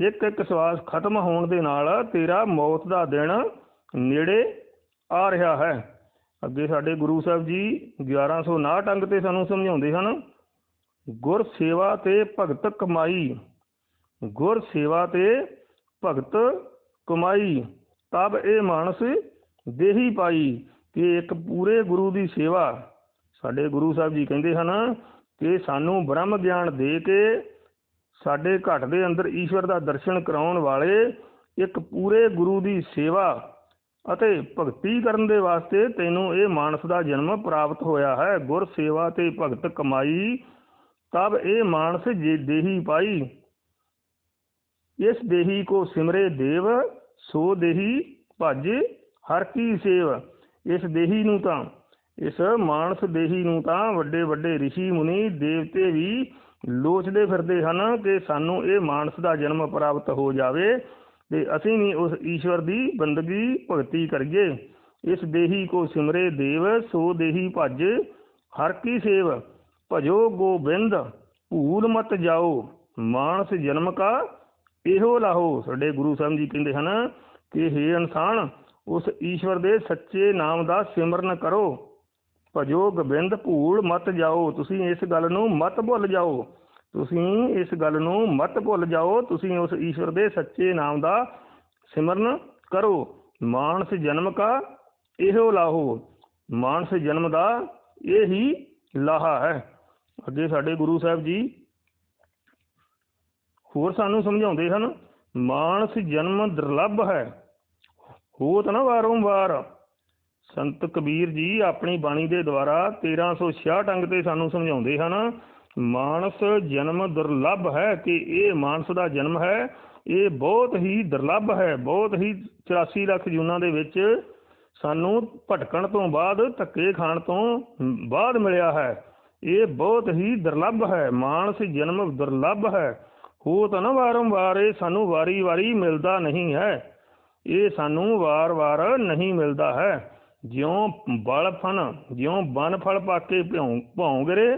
ਇੱਕ ਇੱਕ ਸਵਾਸ ਖਤਮ ਹੋਣ ਦੇ ਨਾਲ ਤੇਰਾ ਮੌਤ ਦਾ ਦਿਨ ਨੇੜੇ ਆ ਰਿਹਾ ਹੈ। ਅੱਗੇ ਸਾਡੇ ਗੁਰੂ ਸਾਹਿਬ ਜੀ 1159 ਅੰਗ ਤੇ ਸਾਨੂੰ ਸਮਝਾਉਂਦੇ ਹਨ, ਗੁਰ ਸੇਵਾ ਤੇ ਭਗਤ ਕਮਾਈ। ਗੁਰ ਸੇਵਾ ਤੇ ਭਗਤ ਕਮਾਈ, ਤਬ ਇਹ ਮਾਨਸ ਦੇਹੀ ਪਾਈ ਕਿ ਇੱਕ ਪੂਰੇ ਗੁਰੂ ਦੀ ਸੇਵਾ। ਸਾਡੇ ਗੁਰੂ ਸਾਹਿਬ ਜੀ ਕਹਿੰਦੇ ਹਨ ਕਿ ਸਾਨੂੰ ਬ੍ਰਹਮ ਗਿਆਨ ਦੇ ਕੇ ਸਾਡੇ ਘਟ ਦੇ ਅੰਦਰ ਈਸ਼ਵਰ ਦਾ ਦਰਸ਼ਨ ਕਰਾਉਣ ਵਾਲੇ ਇੱਕ ਪੂਰੇ ਗੁਰੂ ਦੀ ਸੇਵਾ ਅਤੇ ਭਗਤੀ ਕਰਨ ਦੇ ਵਾਸਤੇ ਤੈਨੂੰ ਇਹ ਮਾਨਸ ਦਾ ਜਨਮ ਪ੍ਰਾਪਤ ਹੋਇਆ ਹੈ। ਗੁਰ ਸੇਵਾ ਤੇ ਭਗਤ ਕਮਾਈ, ਤਬ ਇਹ ਮਾਨਸ ਜੇ ਦੇਹੀ ਪਾਈ। ਇਸ ਦੇਹੀ ਕੋ ਸਿਮਰੇ ਦੇਵ, ਸੋ ਦੇਹੀ ਭਜ, ਹਰ ਕੀ ਸੇਵ। ਇਸ ਦੇਹੀ ਨੂੰ ਤਾਂ, ਇਸ ਮਾਨਸ ਦੇਹੀ ਨੂੰ ਤਾਂ ਵੱਡੇ ਵੱਡੇ ઋષਿ ਮੁਨੀ ਦੇਵਤੇ ਵੀ ਲੋਚਦੇ ਫਿਰਦੇ ਹਨ ਕਿ ਸਾਨੂੰ ਇਹ ਮਾਨਸ ਦਾ ਜਨਮ ਪ੍ਰਾਪਤ ਹੋ ਜਾਵੇ ਤੇ ਅਸੀਂ ਵੀ ਉਸ ਈਸ਼ਵਰ ਦੀ ਬੰਦਗੀ ਭਗਤੀ ਕਰੀਏ। ਇਸ ਦੇਹੀ ਕੋ ਸਿਮਰੇ ਦੇਵ, ਸੋ ਦੇਹੀ ਭਜ, ਹਰ ਕੀ ਸੇਵ। ਭਜੋ ਗੋਬਿੰਦ, ਭੂਲ ਮਤ ਜਾਓ, ਮਾਨਸ ਜਨਮ ਕਾ ਇਹੋ ਲਾਹੋ, ਸਾਡੇ ਗੁਰੂ ਸਾਹਿਬ ਜੀ ਕਹਿੰਦੇ ਹਨ ਕਿ हे ਇਨਸਾਨ, ਉਸ ਈਸ਼ਵਰ ਦੇ ਸੱਚੇ ਨਾਮ ਦਾ ਸਿਮਰਨ ਕਰੋ। ਭਜੋ ਗੋਬਿੰਦ ਭੂਲ ਮਤ ਜਾਓ, ਤੁਸੀਂ ਇਸ ਗੱਲ ਨੂੰ ਮਤ ਭੁੱਲ ਜਾਓ। ਤੁਸੀਂ ਇਸ ਗੱਲ ਨੂੰ ਮਤ ਭੁੱਲ ਜਾਓ, ਤੁਸੀਂ ਉਸ ਈਸ਼ਵਰ ਦੇ ਸੱਚੇ ਨਾਮ ਦਾ ਸਿਮਰਨ ਕਰੋ। ਮਾਨਸ ਜਨਮ ਕਾ ਇਹੋ ਲਾਹੋ, ਮਾਨਸ ਜਨਮ ਦਾ ਇਹ ਹੀ ਲਾਹਾ ਹੈ। ਅੱਗੇ ਸਾਡੇ ਗੁਰੂ ਸਾਹਿਬ ਜੀ ਹੋਰ ਸਾਨੂੰ ਸਮਝਾਉਂਦੇ ਹਨ, ਮਾਨਸ ਜਨਮ ਦੁਰਲੱਭ ਹੈ, ਹੋਤ ਨਾ ਵਾਰੰਵਾਰ ਸੰਤ ਕਬੀਰ ਜੀ ਆਪਣੀ ਬਾਣੀ ਦੇ ਦੁਆਰਾ 1366 ਅੰਗ ਤੇ ਸਾਨੂੰ ਸਮਝਾਉਂਦੇ ਹਨ, ਮਾਨਸ ਜਨਮ ਦੁਰਲੱਭ ਹੈ ਕਿ ਇਹ ਮਾਨਸ ਦਾ ਜਨਮ ਹੈ, ਇਹ ਬਹੁਤ ਹੀ ਦੁਰਲੱਭ ਹੈ, ਬਹੁਤ ਹੀ 84 ਲੱਖ ਜੂਨਾਂ ਦੇ ਵਿੱਚ ਸਾਨੂੰ ਭਟਕਣ ਤੋਂ ਬਾਅਦ, ਧੱਕੇ ਖਾਣ ਤੋਂ ਬਾਅਦ ਮਿਲਿਆ ਹੈ। ਇਹ ਬਹੁਤ ਹੀ ਦੁਰਲੱਭ ਹੈ, ਮਾਨਸ ਜਨਮ ਦੁਰਲੱਭ ਹੈ। ਹੋ ਤਾਂ ਨਾ ਵਾਰੰਵਾਰ ਇਹ ਸਾਨੂੰ ਵਾਰੀ-ਵਾਰੀ ਮਿਲਦਾ ਨਹੀਂ ਹੈ। ਇਹ ਸਾਨੂੰ ਵਾਰ-ਵਾਰ ਨਹੀਂ ਮਿਲਦਾ ਹੈ। ਜਿਉਂ ਬਲ ਫਨ, ਜਿਉਂ ਬਨ ਫਲ ਪਾਕੇ ਭੌਂ ਭੌਂ ਗਰੇ,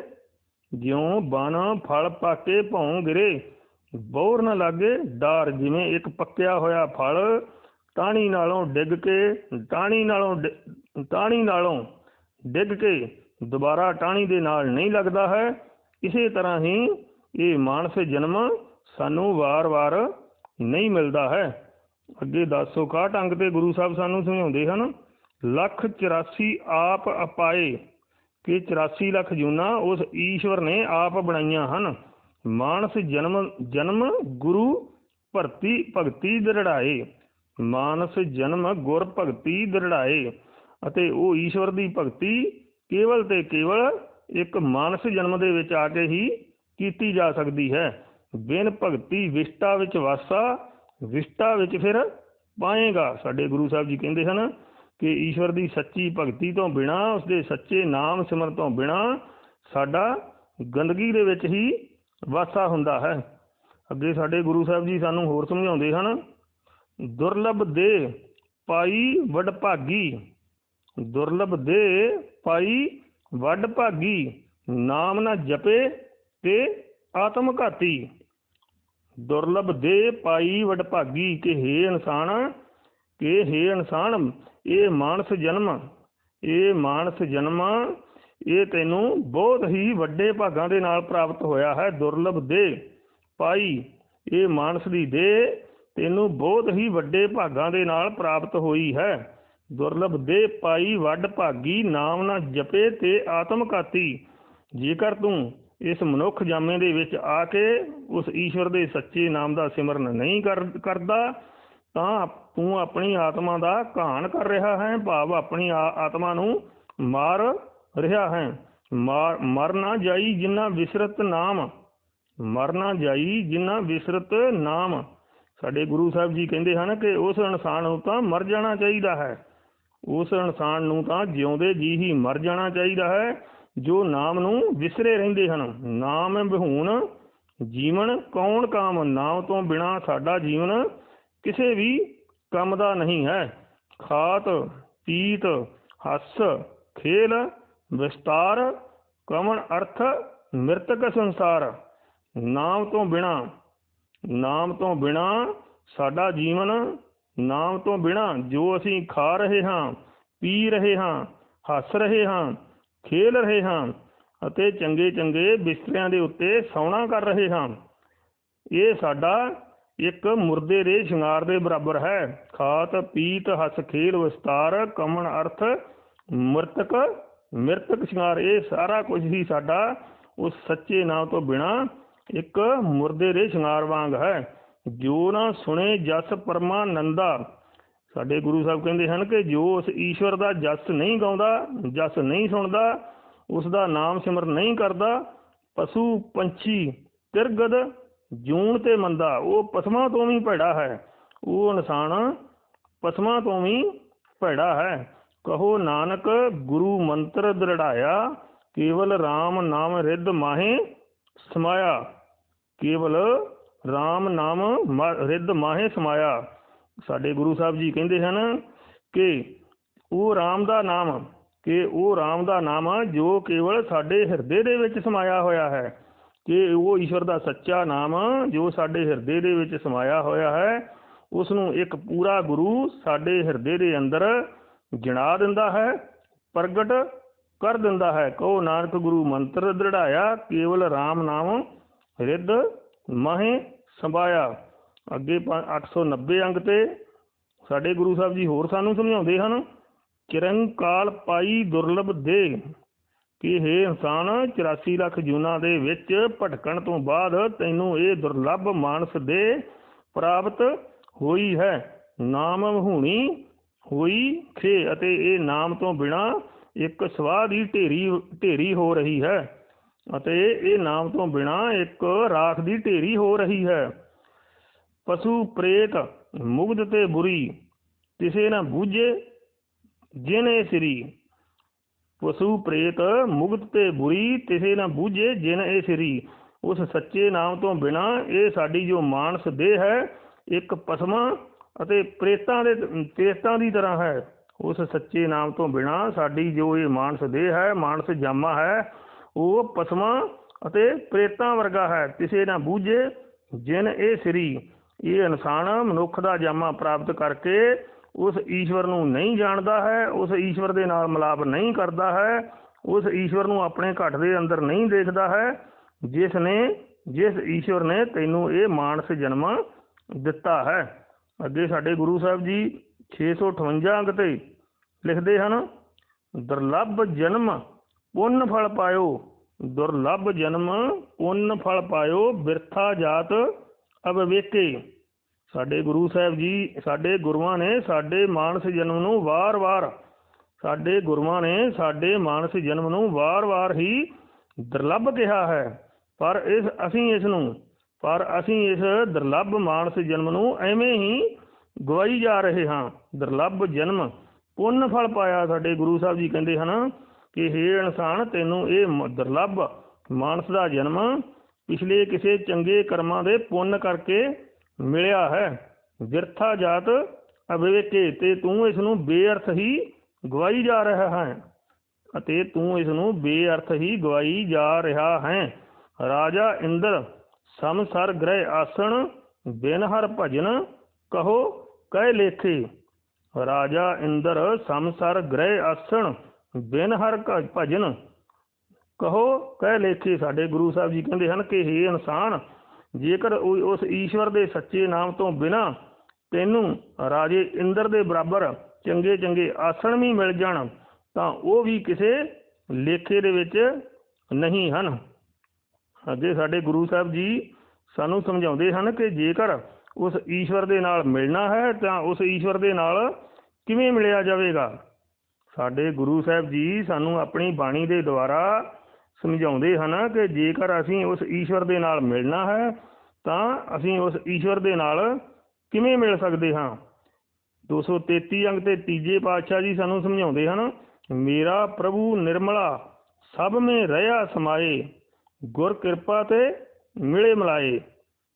ਜਿਉਂ ਬਨ ਫਲ ਪਾਕੇ ਭੌਂ ਗਰੇ। ਬੋਰ ਨਾ ਲਾਗੇ, ਡਾਰ ਜਿਵੇਂ ਇੱਕ ਪੱਕਿਆ ਹੋਇਆ ਫਲ ਟਾਹਣੀ ਨਾਲੋਂ ਡਿੱਗ ਕੇ ਟਾਹਣੀ ਨਾਲੋਂ ਡਿ- ਨਾਲੋਂ ਡਿੱਗ ਕੇ ਦੁਬਾਰਾ ਟਾਹਣੀ ਦੇ ਨਾਲ ਨਹੀਂ ਲੱਗਦਾ ਹੈ। ਇਸੇ ਤਰ੍ਹਾਂ ਹੀ ਇਹ ਮਾਨਸ ਜਨਮ ਸਾਨੂੰ ਵਾਰ-ਵਾਰ ਨਹੀਂ ਮਿਲਦਾ ਹੈ। ਅੱਗੇ 1061 ਅੰਗ ਤੇ ਗੁਰੂ ਸਾਹਿਬ ਸਾਨੂੰ ਸਮਝਾਉਂਦੇ ਹਨ? ਲੱਖ 84 ਆਪ ਅਪਾਏ, ਕਿ 84 ਲੱਖ ਜੂਨਾ ਉਸ ਈਸ਼ਵਰ ਨੇ ਆਪ ਬਣਾਈਆਂ ਹਨ। ਮਾਨਸ ਜਨਮ ਜਨਮ ਗੁਰੂ ਭਰਤੀ ਭਗਤੀ ਦਰੜਾਏ। ਮਾਨਸ ਜਨਮ ਗੁਰ ਭਗਤੀ ਦਰੜਾਏ। ਅਤੇ ਉਹ ਈਸ਼ਵਰ ਦੀ ਭਗਤੀ ਕੇਵਲ ਤੇ ਕੇਵਲ ਇੱਕ ਮਾਨਸ ਜਨਮ ਦੇ ਵਿੱਚ ਆ ਕੇ ਹੀ ਕੀਤੀ ਜਾ ਸਕਦੀ ਹੈ। ਬਿਨ ਭਗਤੀ ਵਿਸ਼ਟਾ ਵਿੱਚ ਵਾਸਾ, ਵਿਸ਼ਟਾ ਵਿੱਚ ਫਿਰ ਪਾਏਗਾ। ਸਾਡੇ ਗੁਰੂ ਸਾਹਿਬ ਜੀ ਕਹਿੰਦੇ ਹਨ ਕਿ ਈਸ਼ਵਰ ਦੀ ਸੱਚੀ ਭਗਤੀ ਤੋਂ ਬਿਨਾ ਉਸ ਦੇ ਸੱਚੇ ਨਾਮ ਸਿਮਰਨ ਤੋਂ ਬਿਨਾ ਸਾਡਾ ਗੰਦਗੀ ਦੇ ਵਿੱਚ ਹੀ ਵਾਸਾ ਹੁੰਦਾ ਹੈ। ਅੱਗੇ ਸਾਡੇ ਗੁਰੂ ਸਾਹਿਬ ਜੀ ਸਾਨੂੰ ਹੋਰ ਸਮਝਾਉਂਦੇ ਹਨ, ਦੁਰਲਭ ਦੇ ਪਾਈ ਵਡਭਾਗੀ ਦੁਰਲਭ ਦੇ ਪਾਈ ਵੱਡ ਭਾਗੀ, ਨਾਮ ਨਾ ਜਪੇ ਤੇ ਆਤਮ ਘਾਤੀ। ਦੁਰਲਭ ਦੇ ਪਾਈ ਵਡਭਾਗੀ, ਕਿ हे ਇਨਸਾਨ, ਕਿ हे ਇਨਸਾਨ, ਇਹ ਮਾਨਸ ਜਨਮ, ਇਹ ਮਾਨਸ ਜਨਮ, ਇਹ ਤੈਨੂੰ ਬਹੁਤ ਹੀ ਵੱਡੇ ਭਾਗਾਂ ਦੇ ਨਾਲ ਪ੍ਰਾਪਤ ਹੋਇਆ ਹੈ। ਦੁਰਲਭ ਦੇ ਪਾਈ, ਇਹ ਮਾਨਸ ਦੀ ਦੇ ਤੈਨੂੰ ਬਹੁਤ ਹੀ ਵੱਡੇ ਭਾਗਾਂ ਦੇ ਨਾਲ ਪ੍ਰਾਪਤ ਹੋਈ ਹੈ। ਦੁਰਲਭ ਦੇ ਪਾਈ ਵੱਡ ਭਾਗੀ ਨਾਮ ਨਾ ਜਪੇ ਤੇ ਆਤਮਘਾਤੀ। ਜੇਕਰ ਤੂੰ ਇਸ ਮਨੁੱਖ ਜਾਮੇ ਦੇ ਵਿੱਚ ਆ ਕੇ ਉਸ ਈਸ਼ਵਰ ਦੇ ਸੱਚੇ ਨਾਮ ਦਾ ਸਿਮਰਨ ਨਹੀਂ ਕਰ, ਕਰਦਾ, ਤਾਂ ਤੂੰ ਆਪਣੀ ਆਤਮਾ ਦਾ ਘਾਣ ਕਰ ਰਿਹਾ ਹੈ, ਭਾਵ ਆਪਣੀ ਆਤਮਾ ਨੂੰ ਮਾਰ ਰਿਹਾ ਹੈ। ਮਾਰ, ਮਰ ਨਾ ਜਾਈ ਜਿਨ੍ਹਾਂ ਵਿਸਰਤ ਨਾਮ, ਮਰ ਨਾ ਜਾਈ ਜਿਨ੍ਹਾਂ ਵਿਸਰਤ ਨਾਮ। ਸਾਡੇ ਗੁਰੂ ਸਾਹਿਬ ਜੀ ਕਹਿੰਦੇ ਹਨ ਕਿ ਉਸ ਇਨਸਾਨ ਨੂੰ ਤਾਂ ਮਰ ਜਾਣਾ ਚਾਹੀਦਾ ਹੈ। ਉਸ ਇਨਸਾਨ ਨੂੰ ਤਾਂ ਜਿਉਂਦੇ ਜੀ ਹੀ ਮਰ ਜਾਣਾ ਚਾਹੀਦਾ ਹੈ। ਜੋ ਨਾਮ ਨੂੰ ਵਿਸਰੇ ਰਹਿੰਦੇ ਹਨ। ਨਾਮ ਵਿਹੂਣ, ਜੀਵਨ ਕੌਣ ਕਾਮ? ਨਾਮ ਤੋਂ ਬਿਨਾ ਸਾਡਾ ਜੀਵਨ ਕਿਸੇ ਵੀ ਕੰਮ ਦਾ ਨਹੀਂ ਹੈ। ਖਾਤ, ਪੀਤ, ਹੱਸ, ਖੇਲ, ਵਿਸਤਾਰ ਕਮਨ ਅਰਥ, ਮ੍ਰਿਤਕ ਸੰਸਾਰ। ਨਾਮ ਤੋਂ ਬਿਨਾ, ਨਾਮ ਤੋਂ ਬਿਨਾ ਸਾਡਾ ਜੀਵਨ, ਨਾਮ ਤੋਂ ਬਿਨਾ ਜੋ ਅਸੀਂ ਖਾ ਰਹੇ ਹਾਂ, ਪੀ ਰਹੇ ਹਾਂ, ਹੱਸ ਰਹੇ ਹਾਂ ਖੇਲ ਰਹੇ ਹਾਂ ਅਤੇ ਚੰਗੇ ਚੰਗੇ ਬਿਸਤਰਿਆਂ ਦੇ ਉੱਤੇ ਸੌਣਾ ਕਰ ਰਹੇ ਹਾਂ। ਇਹ ਸਾਡਾ ਇੱਕ ਮੁਰਦੇ ਦੇ ਸ਼ਿੰਗਾਰ ਦੇ ਬਰਾਬਰ ਹੈ। ਖਾਤ, ਪੀਤ, ਹੱਸ, ਖੇਲ, ਵਿਸਤਾਰ ਕਮਨ ਅਰਥ, ਮਰਤਕ ਮਰਤਕ ਸ਼ਿੰਗਾਰ, ਇਹ ਸਾਰਾ ਕੁਝ ਹੀ ਸਾਡਾ ਉਸ ਸੱਚੇ ਨਾਮ ਤੋਂ ਬਿਨਾ ਇੱਕ ਮੁਰਦੇ ਦੇ ਸ਼ਿੰਗਾਰ ਵਾਂਗ ਹੈ। ਜੋ ਨਾ ਸੁਣੇ ਜਸ ਪਰਮਾਨੰਦਾ ਸਾਡੇ ਗੁਰੂ ਸਾਹਿਬ ਕਹਿੰਦੇ ਹਨ ਕਿ ਜੋ ਉਸ ਈਸ਼ਵਰ ਦਾ ਜਸ ਨਹੀਂ ਗਾਉਂਦਾ, ਜਸ ਨਹੀਂ ਸੁਣਦਾ, ਉਸ ਦਾ ਨਾਮ ਸਿਮਰ ਨਹੀਂ ਕਰਦਾ, ਪਸ਼ੂ ਪੰਛੀ ਤਿਰਗਦ ਜੂਨ ਤੇ ਮੰਦਾ, ਉਹ ਪਸ਼ਮਾਂ ਤੋਂ ਵੀ ਭੈੜਾ ਹੈ, ਉਹ ਇਨਸਾਨ ਪਸ਼ਮਾਂ ਤੋਂ ਵੀ ਭੈੜਾ ਹੈ। ਕਹੋ ਨਾਨਕ, ਗੁਰੂ ਮੰਤਰ ਦ੍ਰਿੜਾਇਆ, ਕੇਵਲ RAM ਨਾਮ ਰਿੱਧ ਮਾਹੇ ਸਮਾਇਆ, ਕੇਵਲ RAM ਨਾਮ ਮਾ- ਰਿੱਧ ਮਾਹੇ ਸਮਾਇਆ। ਸਾਡੇ ਗੁਰੂ ਸਾਹਿਬ ਜੀ ਕਹਿੰਦੇ ਹਨ ਕਿ ਉਹ RAM ਦਾ ਨਾਮ, ਕਿ ਉਹ RAM ਦਾ ਨਾਮ ਜੋ ਕੇਵਲ ਸਾਡੇ ਹਿਰਦੇ ਦੇ ਵਿੱਚ ਸਮਾਇਆ ਹੋਇਆ ਹੈ, ਕਿ ਉਹ ਈਸ਼ਵਰ ਦਾ ਸੱਚਾ ਨਾਮ ਜੋ ਸਾਡੇ ਹਿਰਦੇ ਦੇ ਵਿੱਚ ਸਮਾਇਆ ਹੋਇਆ ਹੈ ਉਸ ਨੂੰ ਇੱਕ ਪੂਰਾ ਗੁਰੂ ਸਾਡੇ ਹਿਰਦੇ ਦੇ ਅੰਦਰ ਜਣਾ ਦਿੰਦਾ ਹੈ, ਪ੍ਰਗਟ ਕਰ ਦਿੰਦਾ ਹੈ। ਕਹੋ ਨਾਨਕ ਗੁਰੂ ਮੰਤਰ ਦ੍ਰਿੜਾਇਆ, ਕੇਵਲ RAM ਨਾਮ ਹਿਰਦ ਮਾਹੇ ਸੰਭਾਇਆ। ਅੱਗੇ ਪੰ- 890 ਅੰਗ ਤੇ ਸਾਡੇ ਗੁਰੂ ਸਾਹਿਬ ਜੀ ਹੋਰ ਸਾਨੂੰ ਸਮਝਾਉਂਦੇ ਹਨ, ਚਿਰੰਕਾਲ ਪਾਈ ਦੁਰਲਭ ਦੇ ਕਿ ਹੈ ਇਨਸਾਨ 84 ਲੱਖ ਜੂਨਾਂ ਦੇ ਵਿੱਚ ਭਟਕਣ ਤੋਂ ਬਾਅਦ ਤੈਨੂੰ ਇਹ ਦੁਰਲਭ ਮਾਨਸ ਦੇ ਪ੍ਰਾਪਤ ਹੋਈ ਹੈ। ਨਾਮ ਵਹੂਣੀ ਹੋਈ ਖੇ ਅਤੇ ਇਹ ਨਾਮ ਤੋਂ ਬਿਨਾ ਇੱਕ ਸਵਾਹ ਦੀ ਢੇਰੀ ਢੇਰੀ ਹੋ ਰਹੀ ਹੈ ਅਤੇ ਇਹ ਨਾਮ ਤੋਂ ਬਿਨਾ ਇੱਕ ਰਾਖ ਦੀ ਢੇਰੀ ਹੋ ਰਹੀ ਹੈ। ਪਸ਼ੂ ਪ੍ਰੇਤ, ਮੁਗਧ ਤੇ ਬੁਰੀ, ਕਿਸੇ ਨਾ ਬੂਝੇ, ਜਿਨੇ ਸ੍ਰੀ। ਪਸ਼ੂ ਪ੍ਰੇਤ, ਮੁਗਧ ਤੇ ਬੁਰੀ, ਕਿਸੇ ਨਾ ਬੂਝੇ, ਜਿਨ ਇਹ ਸ੍ਰੀ। ਉਸ ਸੱਚੇ ਨਾਮ ਤੋਂ ਬਿਨਾ ਇਹ ਸਾਡੀ ਜੋ ਮਾਨਸ ਦੇਹ ਹੈ, ਇੱਕ ਪਸਮਾ ਅਤੇ ਪ੍ਰੇਤਾਂ ਦੇ, ਪ੍ਰੇਤਾਂ ਦੀ ਤਰ੍ਹਾਂ ਹੈ। ਉਸ ਸੱਚੇ ਨਾਮ ਤੋਂ ਬਿਨਾ ਸਾਡੀ ਜੋ ਇਹ ਮਾਨਸ ਦੇਹ ਹੈ, ਮਾਨਸ ਜਾਮਾ ਹੈ, ਉਹ ਪਸਮਾ ਅਤੇ ਪ੍ਰੇਤਾਂ ਵਰਗਾ ਹੈ। ਕਿਸੇ ਨਾ ਬੂਝੇ, ਜਿਨ ਇਹ ਸ੍ਰੀ। ਇਹ ਇਨਸਾਨ ਮਨੁੱਖ ਦਾ ਜਾਮਾ ਪ੍ਰਾਪਤ ਕਰਕੇ ਉਸ ਈਸ਼ਵਰ ਨੂੰ ਨਹੀਂ ਜਾਣਦਾ ਹੈ, ਉਸ ਈਸ਼ਵਰ ਦੇ ਨਾਲ ਮਿਲਾਪ ਨਹੀਂ ਕਰਦਾ ਹੈ, ਉਸ ਈਸ਼ਵਰ ਨੂੰ ਆਪਣੇ ਘਟ ਦੇ ਅੰਦਰ ਨਹੀਂ ਦੇਖਦਾ ਹੈ, ਜਿਸ ਨੇ, ਜਿਸ ਈਸ਼ਵਰ ਨੇ ਤੈਨੂੰ ਇਹ ਮਾਨਸ ਜਨਮ ਦਿੱਤਾ ਹੈ। ਅੱਗੇ ਸਾਡੇ ਗੁਰੂ ਸਾਹਿਬ ਜੀ 658 ਅੰਗ ਤੇ ਲਿਖਦੇ ਹਨ, ਦੁਰਲੱਭ ਜਨਮ ਪੁੰਨ ਫਲ ਪਾਇਓ, ਦੁਰਲੱਭ ਜਨਮ ਪੁੰਨ ਫਲ ਪਾਇਓ, ਬਿਰਥਾ ਜਾਤ ਅਵਵੇਕੇ ਸਾਡੇ ਗੁਰੂ ਸਾਹਿਬ ਜੀ, ਸਾਡੇ ਗੁਰੂਆਂ ਨੇ ਸਾਡੇ ਮਾਨਸ ਜਨਮ ਨੂੰ ਵਾਰ-ਵਾਰ ਸਾਡੇ ਗੁਰੂਆਂ ਨੇ ਸਾਡੇ ਮਾਨਸ ਜਨਮ ਨੂੰ ਵਾਰ-ਵਾਰ ਹੀ ਦੁਰਲਭ ਕਿਹਾ ਹੈ। ਪਰ ਇਸ, ਅਸੀਂ ਇਸ ਨੂੰ, ਪਰ ਅਸੀਂ ਇਸ ਦੁਰਲਭ ਮਾਨਸ ਜਨਮ ਨੂੰ ਐਵੇਂ ਹੀ ਗਵਾਈ ਜਾ ਰਹੇ ਹਾਂ। ਦੁਰਲਭ ਜਨਮ, ਪੁੰਨ ਫਲ ਪਾਇਆ ਸਾਡੇ ਗੁਰੂ ਸਾਹਿਬ ਜੀ ਕਹਿੰਦੇ ਹਨ ਕਿ ਹੇ ਇਨਸਾਨ, ਤੈਨੂੰ ਇਹ ਮ- ਮਾਨਸ ਦਾ ਜਨਮ ਪਿਛਲੇ ਕਿਸੇ ਚੰਗੇ ਕਰਮਾਂ ਦੇ ਪੁੰਨ ਕਰਕੇ ਮਿਲਿਆ ਹੈ। ਵਿਰਥਾ ਜਾਤ ਅਵਿਵੇਕੇ, ਤੇ ਤੂੰ ਇਸ ਨੂੰ ਬੇਅਰਥ ਹੀ ਗਵਾਈ ਜਾ ਰਿਹਾ ਹੈ ਅਤੇ ਤੂੰ ਇਸ ਨੂੰ ਬੇਅਰਥ ਹੀ ਗਵਾਈ ਜਾ ਰਿਹਾ ਹੈ। ਰਾਜਾ ਇੰਦਰ ਸਮਸਰ ਗ੍ਰਹਿ ਆਸਣ, ਬਿਨ ਹਰ ਭਜਨ ਕਹੋ, ਕਹਿ ਲੇਖੇ। ਰਾਜਾ ਇੰਦਰ ਸਮਸਰ ਗ੍ਰਹਿ ਆਸਣ, ਬਿਨ ਹਰ ਕ- ਭਜਨ ਕਹੋ, ਕਹਿ ਲੇਖੇ ਸਾਡੇ ਗੁਰੂ ਸਾਹਿਬ ਜੀ ਕਹਿੰਦੇ ਹਨ ਕਿ हे ਇਨਸਾਨ, ਜੇਕਰ ਉਸ ਈਸ਼ਵਰ ਦੇ ਸੱਚੇ ਨਾਮ ਤੋਂ ਬਿਨਾ ਤੈਨੂੰ ਰਾਜੇ ਇੰਦਰ ਦੇ ਬਰਾਬਰ ਚੰਗੇ ਚੰਗੇ ਆਸਣ ਵੀ ਮਿਲ ਜਾਣ, ਤਾਂ ਉਹ ਵੀ ਕਿਸੇ ਲੇਖੇ ਦੇ ਵਿੱਚ ਨਹੀਂ ਹਨ। ਅੱਗੇ ਸਾਡੇ ਗੁਰੂ ਸਾਹਿਬ ਜੀ ਸਾਨੂੰ ਸਮਝਾਉਂਦੇ ਹਨ ਕਿ ਜੇਕਰ ਉਸ ਈਸ਼ਵਰ ਦੇ ਨਾਲ ਮਿਲਣਾ ਹੈ, ਤਾਂ ਉਸ ਈਸ਼ਵਰ ਦੇ ਨਾਲ ਕਿਵੇਂ ਮਿਲਿਆ ਜਾਵੇਗਾ? ਸਾਡੇ ਗੁਰੂ ਸਾਹਿਬ ਜੀ ਸਾਨੂੰ ਆਪਣੀ ਬਾਣੀ ਦੇ ਦੁਆਰਾ ਸਮਝਾਉਂਦੇ ਹਨ ਕਿ ਜੇਕਰ ਅਸੀਂ ਉਸ ਈਸ਼ਵਰ ਦੇ ਨਾਲ ਮਿਲਣਾ ਹੈ, ਤਾਂ ਅਸੀਂ ਉਸ ਈਸ਼ਵਰ ਦੇ ਨਾਲ ਕਿਵੇਂ ਮਿਲ ਸਕਦੇ ਹਾਂ? 233 ਅੰਗ ਤੇ ਤੀਜੇ ਪਾਤਸ਼ਾਹ ਜੀ ਸਾਨੂੰ ਸਮਝਾਉਂਦੇ ਹਨ, ਮੇਰਾ ਪ੍ਰਭੂ ਨਿਰਮਲਾ, ਸਭ ਮੇ ਰਹਾ ਸਮਾਏ, ਗੁਰ ਕਿਰਪਾ ਤੇ ਮਿਲੇ ਮਲਾਏ।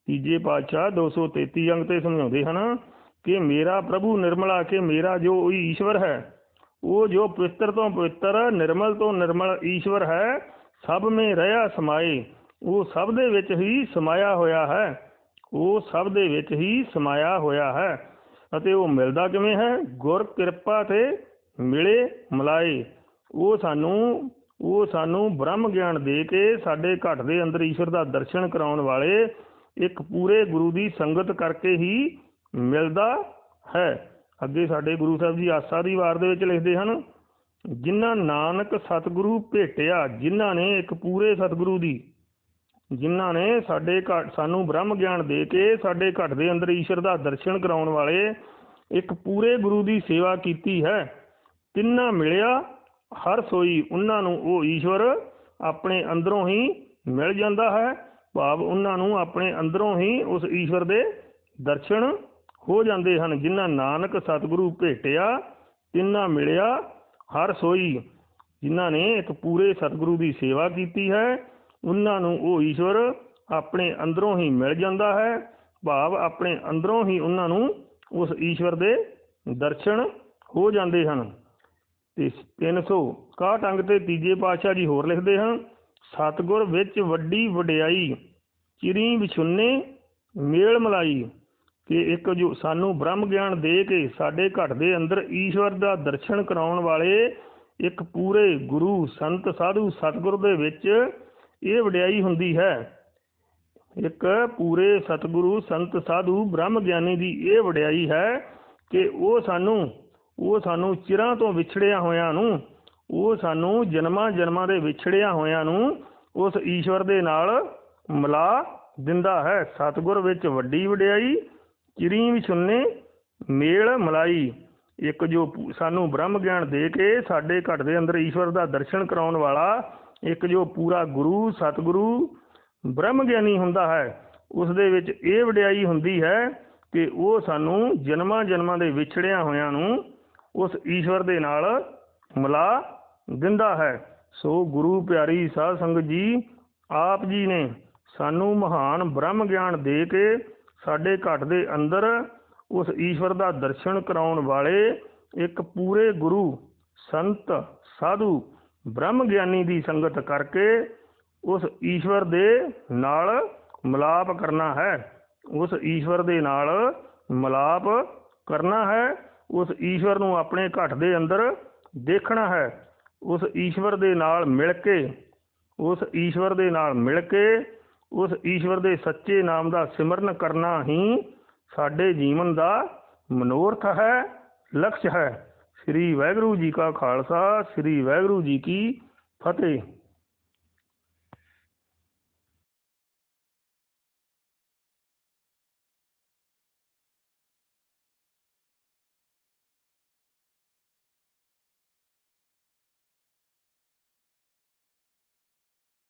ਤੀਜੇ ਪਾਤਸ਼ਾਹ 233 ਅੰਗ ਤੇ ਸਮਝਾਉਂਦੇ ਹਨ ਕਿ ਮੇਰਾ ਪ੍ਰਭੂ ਨਿਰਮਲਾ, ਕੇ ਮੇਰਾ ਜੋ ਉਹ ਈਸ਼ਵਰ ਹੈ, ਉਹ ਜੋ ਪਵਿੱਤਰ ਤੋਂ ਪਵਿੱਤਰ ਨਿਰਮਲ ਤੋਂ ਨਿਰਮਲ ਈਸ਼ਵਰ ਹੈ ਸਭ ਮੇ ਰਹਾ ਸਮਾਏ, ਉਹ ਸਭ ਦੇ ਵਿੱਚ ਹੀ ਸਮਾਇਆ ਹੋਇਆ ਹੈ। ਉਹ ਸਭ ਦੇ ਵਿੱਚ ਹੀ ਸਮਾਇਆ ਹੋਇਆ ਹੈ। ਅਤੇ ਉਹ ਮਿਲਦਾ ਕਿਵੇਂ ਹੈ? ਗੁਰ ਕਿਰਪਾ ਤੇ ਮਿਲੇ ਮਲਾਏ। ਉਹ ਸਾਨੂੰ ਉਹ ਸਾਨੂੰ ਬ੍ਰਹਮ ਗਿਆਨ ਦੇ ਕੇ ਸਾਡੇ ਘਟ ਦੇ ਅੰਦਰ ਈਸ਼ਵਰ ਦਾ ਦਰਸ਼ਨ ਕਰਾਉਣ ਵਾਲੇ ਇੱਕ ਪੂਰੇ ਗੁਰੂ ਦੀ ਸੰਗਤ ਕਰਕੇ ਹੀ ਮਿਲਦਾ ਹੈ। ਅੱਗੇ ਸਾਡੇ ਗੁਰੂ ਸਾਹਿਬ ਜੀ ਆਸਾ ਦੀ ਵਾਰ ਦੇ ਵਿੱਚ ਲਿਖਦੇ ਹਨ ਜਿਨ੍ਹਾਂ ਨਾਨਕ ਸਤਿਗੁਰੂ ਭੇਟਿਆ, ਜਿਨ੍ਹਾਂ ਨੇ ਇੱਕ ਪੂਰੇ ਸਤਿਗੁਰੂ ਦੀ, ਜਿਨ੍ਹਾਂ ਨੇ ਸਾਡੇ ਘਟ ਸਾਨੂੰ ਬ੍ਰਹਮ ਗਿਆਨ ਦੇ ਕੇ ਸਾਡੇ ਘਟ ਦੇ ਅੰਦਰ ਈਸ਼ਵਰ ਦਾ ਦਰਸ਼ਨ ਕਰਾਉਣ ਵਾਲੇ ਇੱਕ ਪੂਰੇ ਗੁਰੂ ਦੀ ਸੇਵਾ ਕੀਤੀ ਹੈ। ਤਿੰਨਾਂ ਮਿਲਿਆ, ਹਰ ਸੋਈ ਉਹਨਾਂ ਨੂੰ ਉਹ ਈਸ਼ਵਰ ਆਪਣੇ ਅੰਦਰੋਂ ਹੀ ਮਿਲ ਜਾਂਦਾ ਹੈ। ਭਾਵ ਉਹਨਾਂ ਨੂੰ ਆਪਣੇ ਅੰਦਰੋਂ ਹੀ ਉਸ ਈਸ਼ਵਰ ਦੇ ਦਰਸ਼ਨ ਹੋ ਜਾਂਦੇ ਹਨ। ਜਿਨ੍ਹਾਂ ਨਾਨਕ ਸਤਿਗੁਰੂ ਭੇਟਿਆ, ਤਿੰਨਾਂ ਮਿਲਿਆ ਹਰ ਸੋਈ। ਜਿਨ੍ਹਾਂ ਨੇ ਇੱਕ ਪੂਰੇ ਸਤਿਗੁਰੂ ਦੀ ਸੇਵਾ ਕੀਤੀ ਹੈ, ਉਹਨਾਂ ਨੂੰ ਉਹ ਈਸ਼ਵਰ ਆਪਣੇ ਅੰਦਰੋਂ ਹੀ ਮਿਲ ਜਾਂਦਾ ਹੈ। ਭਾਵ ਆਪਣੇ ਅੰਦਰੋਂ ਹੀ ਉਹਨਾਂ ਨੂੰ ਉਸ ਈਸ਼ਵਰ ਦੇ ਦਰਸ਼ਨ ਹੋ ਜਾਂਦੇ ਹਨ। ਤੇ 361 ਅੰਗ ਤੇ ਤੀਜੇ ਪਾਤਸ਼ਾਹ ਜੀ ਹੋਰ ਲਿਖਦੇ ਹਨ, ਸਤਿਗੁਰ ਵਿੱਚ ਵੱਡੀ ਵਡਿਆਈ, ਚਿਰੀ ਵਿਛੁੰਨੇ, ਮੇਲ ਮਲਾਈ ਕਿ ਇੱਕ ਜੋ ਸਾਨੂੰ ਬ੍ਰਹਮ ਗਿਆਨ ਦੇ ਕੇ ਸਾਡੇ ਘਟ ਦੇ ਅੰਦਰ ਈਸ਼ਵਰ ਦਾ ਦਰਸ਼ਨ ਕਰਾਉਣ ਵਾਲੇ ਇੱਕ ਪੂਰੇ ਗੁਰੂ, ਸੰਤ, ਸਾਧੂ, ਸਤਿਗੁਰ ਦੇ ਵਿੱਚ ਇਹ ਵਡਿਆਈ ਹੁੰਦੀ ਹੈ। ਇੱਕ ਪੂਰੇ ਸਤਿਗੁਰੂ, ਸੰਤ, ਸਾਧੂ, ਬ੍ਰਹਮ ਗਿਆਨੀ ਦੀ ਇਹ ਵਡਿਆਈ ਹੈ ਕਿ ਉਹ ਸਾਨੂੰ ਉਹ ਸਾਨੂੰ ਚਿਰਾਂ ਤੋਂ ਵਿਛੜਿਆ ਹੋਇਆਂ ਨੂੰ, ਉਹ ਸਾਨੂੰ ਜਨਮਾਂ ਜਨਮਾਂ ਦੇ ਵਿਛੜਿਆ ਹੋਇਆਂ ਨੂੰ ਉਸ ਈਸ਼ਵਰ ਦੇ ਨਾਲ ਮਿਲਾ ਦਿੰਦਾ ਹੈ। ਸਤਿਗੁਰ ਵਿੱਚ ਵੱਡੀ ਵਡਿਆਈ ਚਿਰੀ ਵਿਛੁੰਨੇ ਮੇਲ ਮਲਾਈ। ਇੱਕ ਜੋ ਸਾਨੂੰ ਬ੍ਰਹਮ ਗਿਆਨ ਦੇ ਕੇ ਸਾਡੇ ਘਟ ਦੇ ਅੰਦਰ ਈਸ਼ਵਰ ਦਾ ਦਰਸ਼ਨ ਕਰਾਉਣ ਵਾਲਾ, ਇੱਕ ਜੋ ਪੂਰਾ ਗੁਰੂ, ਸਤਿਗੁਰੂ, ਬ੍ਰਹਮ ਗਿਆਨੀ ਹੁੰਦਾ ਹੈ, ਉਸ ਦੇ ਵਿੱਚ ਇਹ ਵਡਿਆਈ ਹੁੰਦੀ ਹੈ ਕਿ ਉਹ ਸਾਨੂੰ ਜਨਮਾਂ ਜਨਮਾਂ ਦੇ ਵਿਛੜਿਆਂ ਹੋਇਆਂ ਨੂੰ ਉਸ ਈਸ਼ਵਰ ਦੇ ਨਾਲ ਮਿਲਾ ਦਿੰਦਾ ਹੈ। ਸੋ ਗੁਰੂ ਪਿਆਰੀ ਸਾਧ ਸੰਗਤ ਜੀ, ਆਪ ਜੀ ਨੇ ਸਾਨੂੰ ਮਹਾਨ ਬ੍ਰਹਮ ਗਿਆਨ ਦੇ ਕੇ ਸਾਡੇ ਘਟ ਦੇ ਅੰਦਰ ਉਸ ਈਸ਼ਵਰ ਦਾ ਦਰਸ਼ਨ ਕਰਾਉਣ ਵਾਲੇ ਇੱਕ ਪੂਰੇ ਗੁਰੂ, ਸੰਤ, ਸਾਧੂ ਬ੍ਰਹਮ ਗਿਆਨੀ ਦੀ ਸੰਗਤ ਕਰਕੇ ਉਸ ਈਸ਼ਵਰ ਦੇ ਨਾਲ ਮਿਲਾਪ ਕਰਨਾ ਹੈ। ਉਸ ਈਸ਼ਵਰ ਦੇ ਨਾਲ ਮਿਲਾਪ ਕਰਨਾ ਹੈ। ਉਸ ਈਸ਼ਵਰ ਨੂੰ ਆਪਣੇ ਘਟ ਦੇ ਅੰਦਰ ਦੇਖਣਾ ਹੈ। ਉਸ ਈਸ਼ਵਰ ਦੇ ਨਾਲ ਮਿਲ ਕੇ, ਉਸ ਈਸ਼ਵਰ ਦੇ ਨਾਲ ਮਿਲ ਕੇ ਉਸ ਈਸ਼ਵਰ ਦੇ ਸੱਚੇ ਨਾਮ ਦਾ ਸਿਮਰਨ ਕਰਨਾ ਹੀ ਸਾਡੇ ਜੀਵਨ ਦਾ ਮਨੋਰਥ ਹੈ, ਲਕਸ਼ ਹੈ। ਸ੍ਰੀ ਵਾਹਿਗੁਰੂ ਜੀ ਕਾ ਖਾਲਸਾ, ਸ੍ਰੀ ਵਾਹਿਗੁਰੂ ਜੀ ਕੀ ਫਤਿਹ।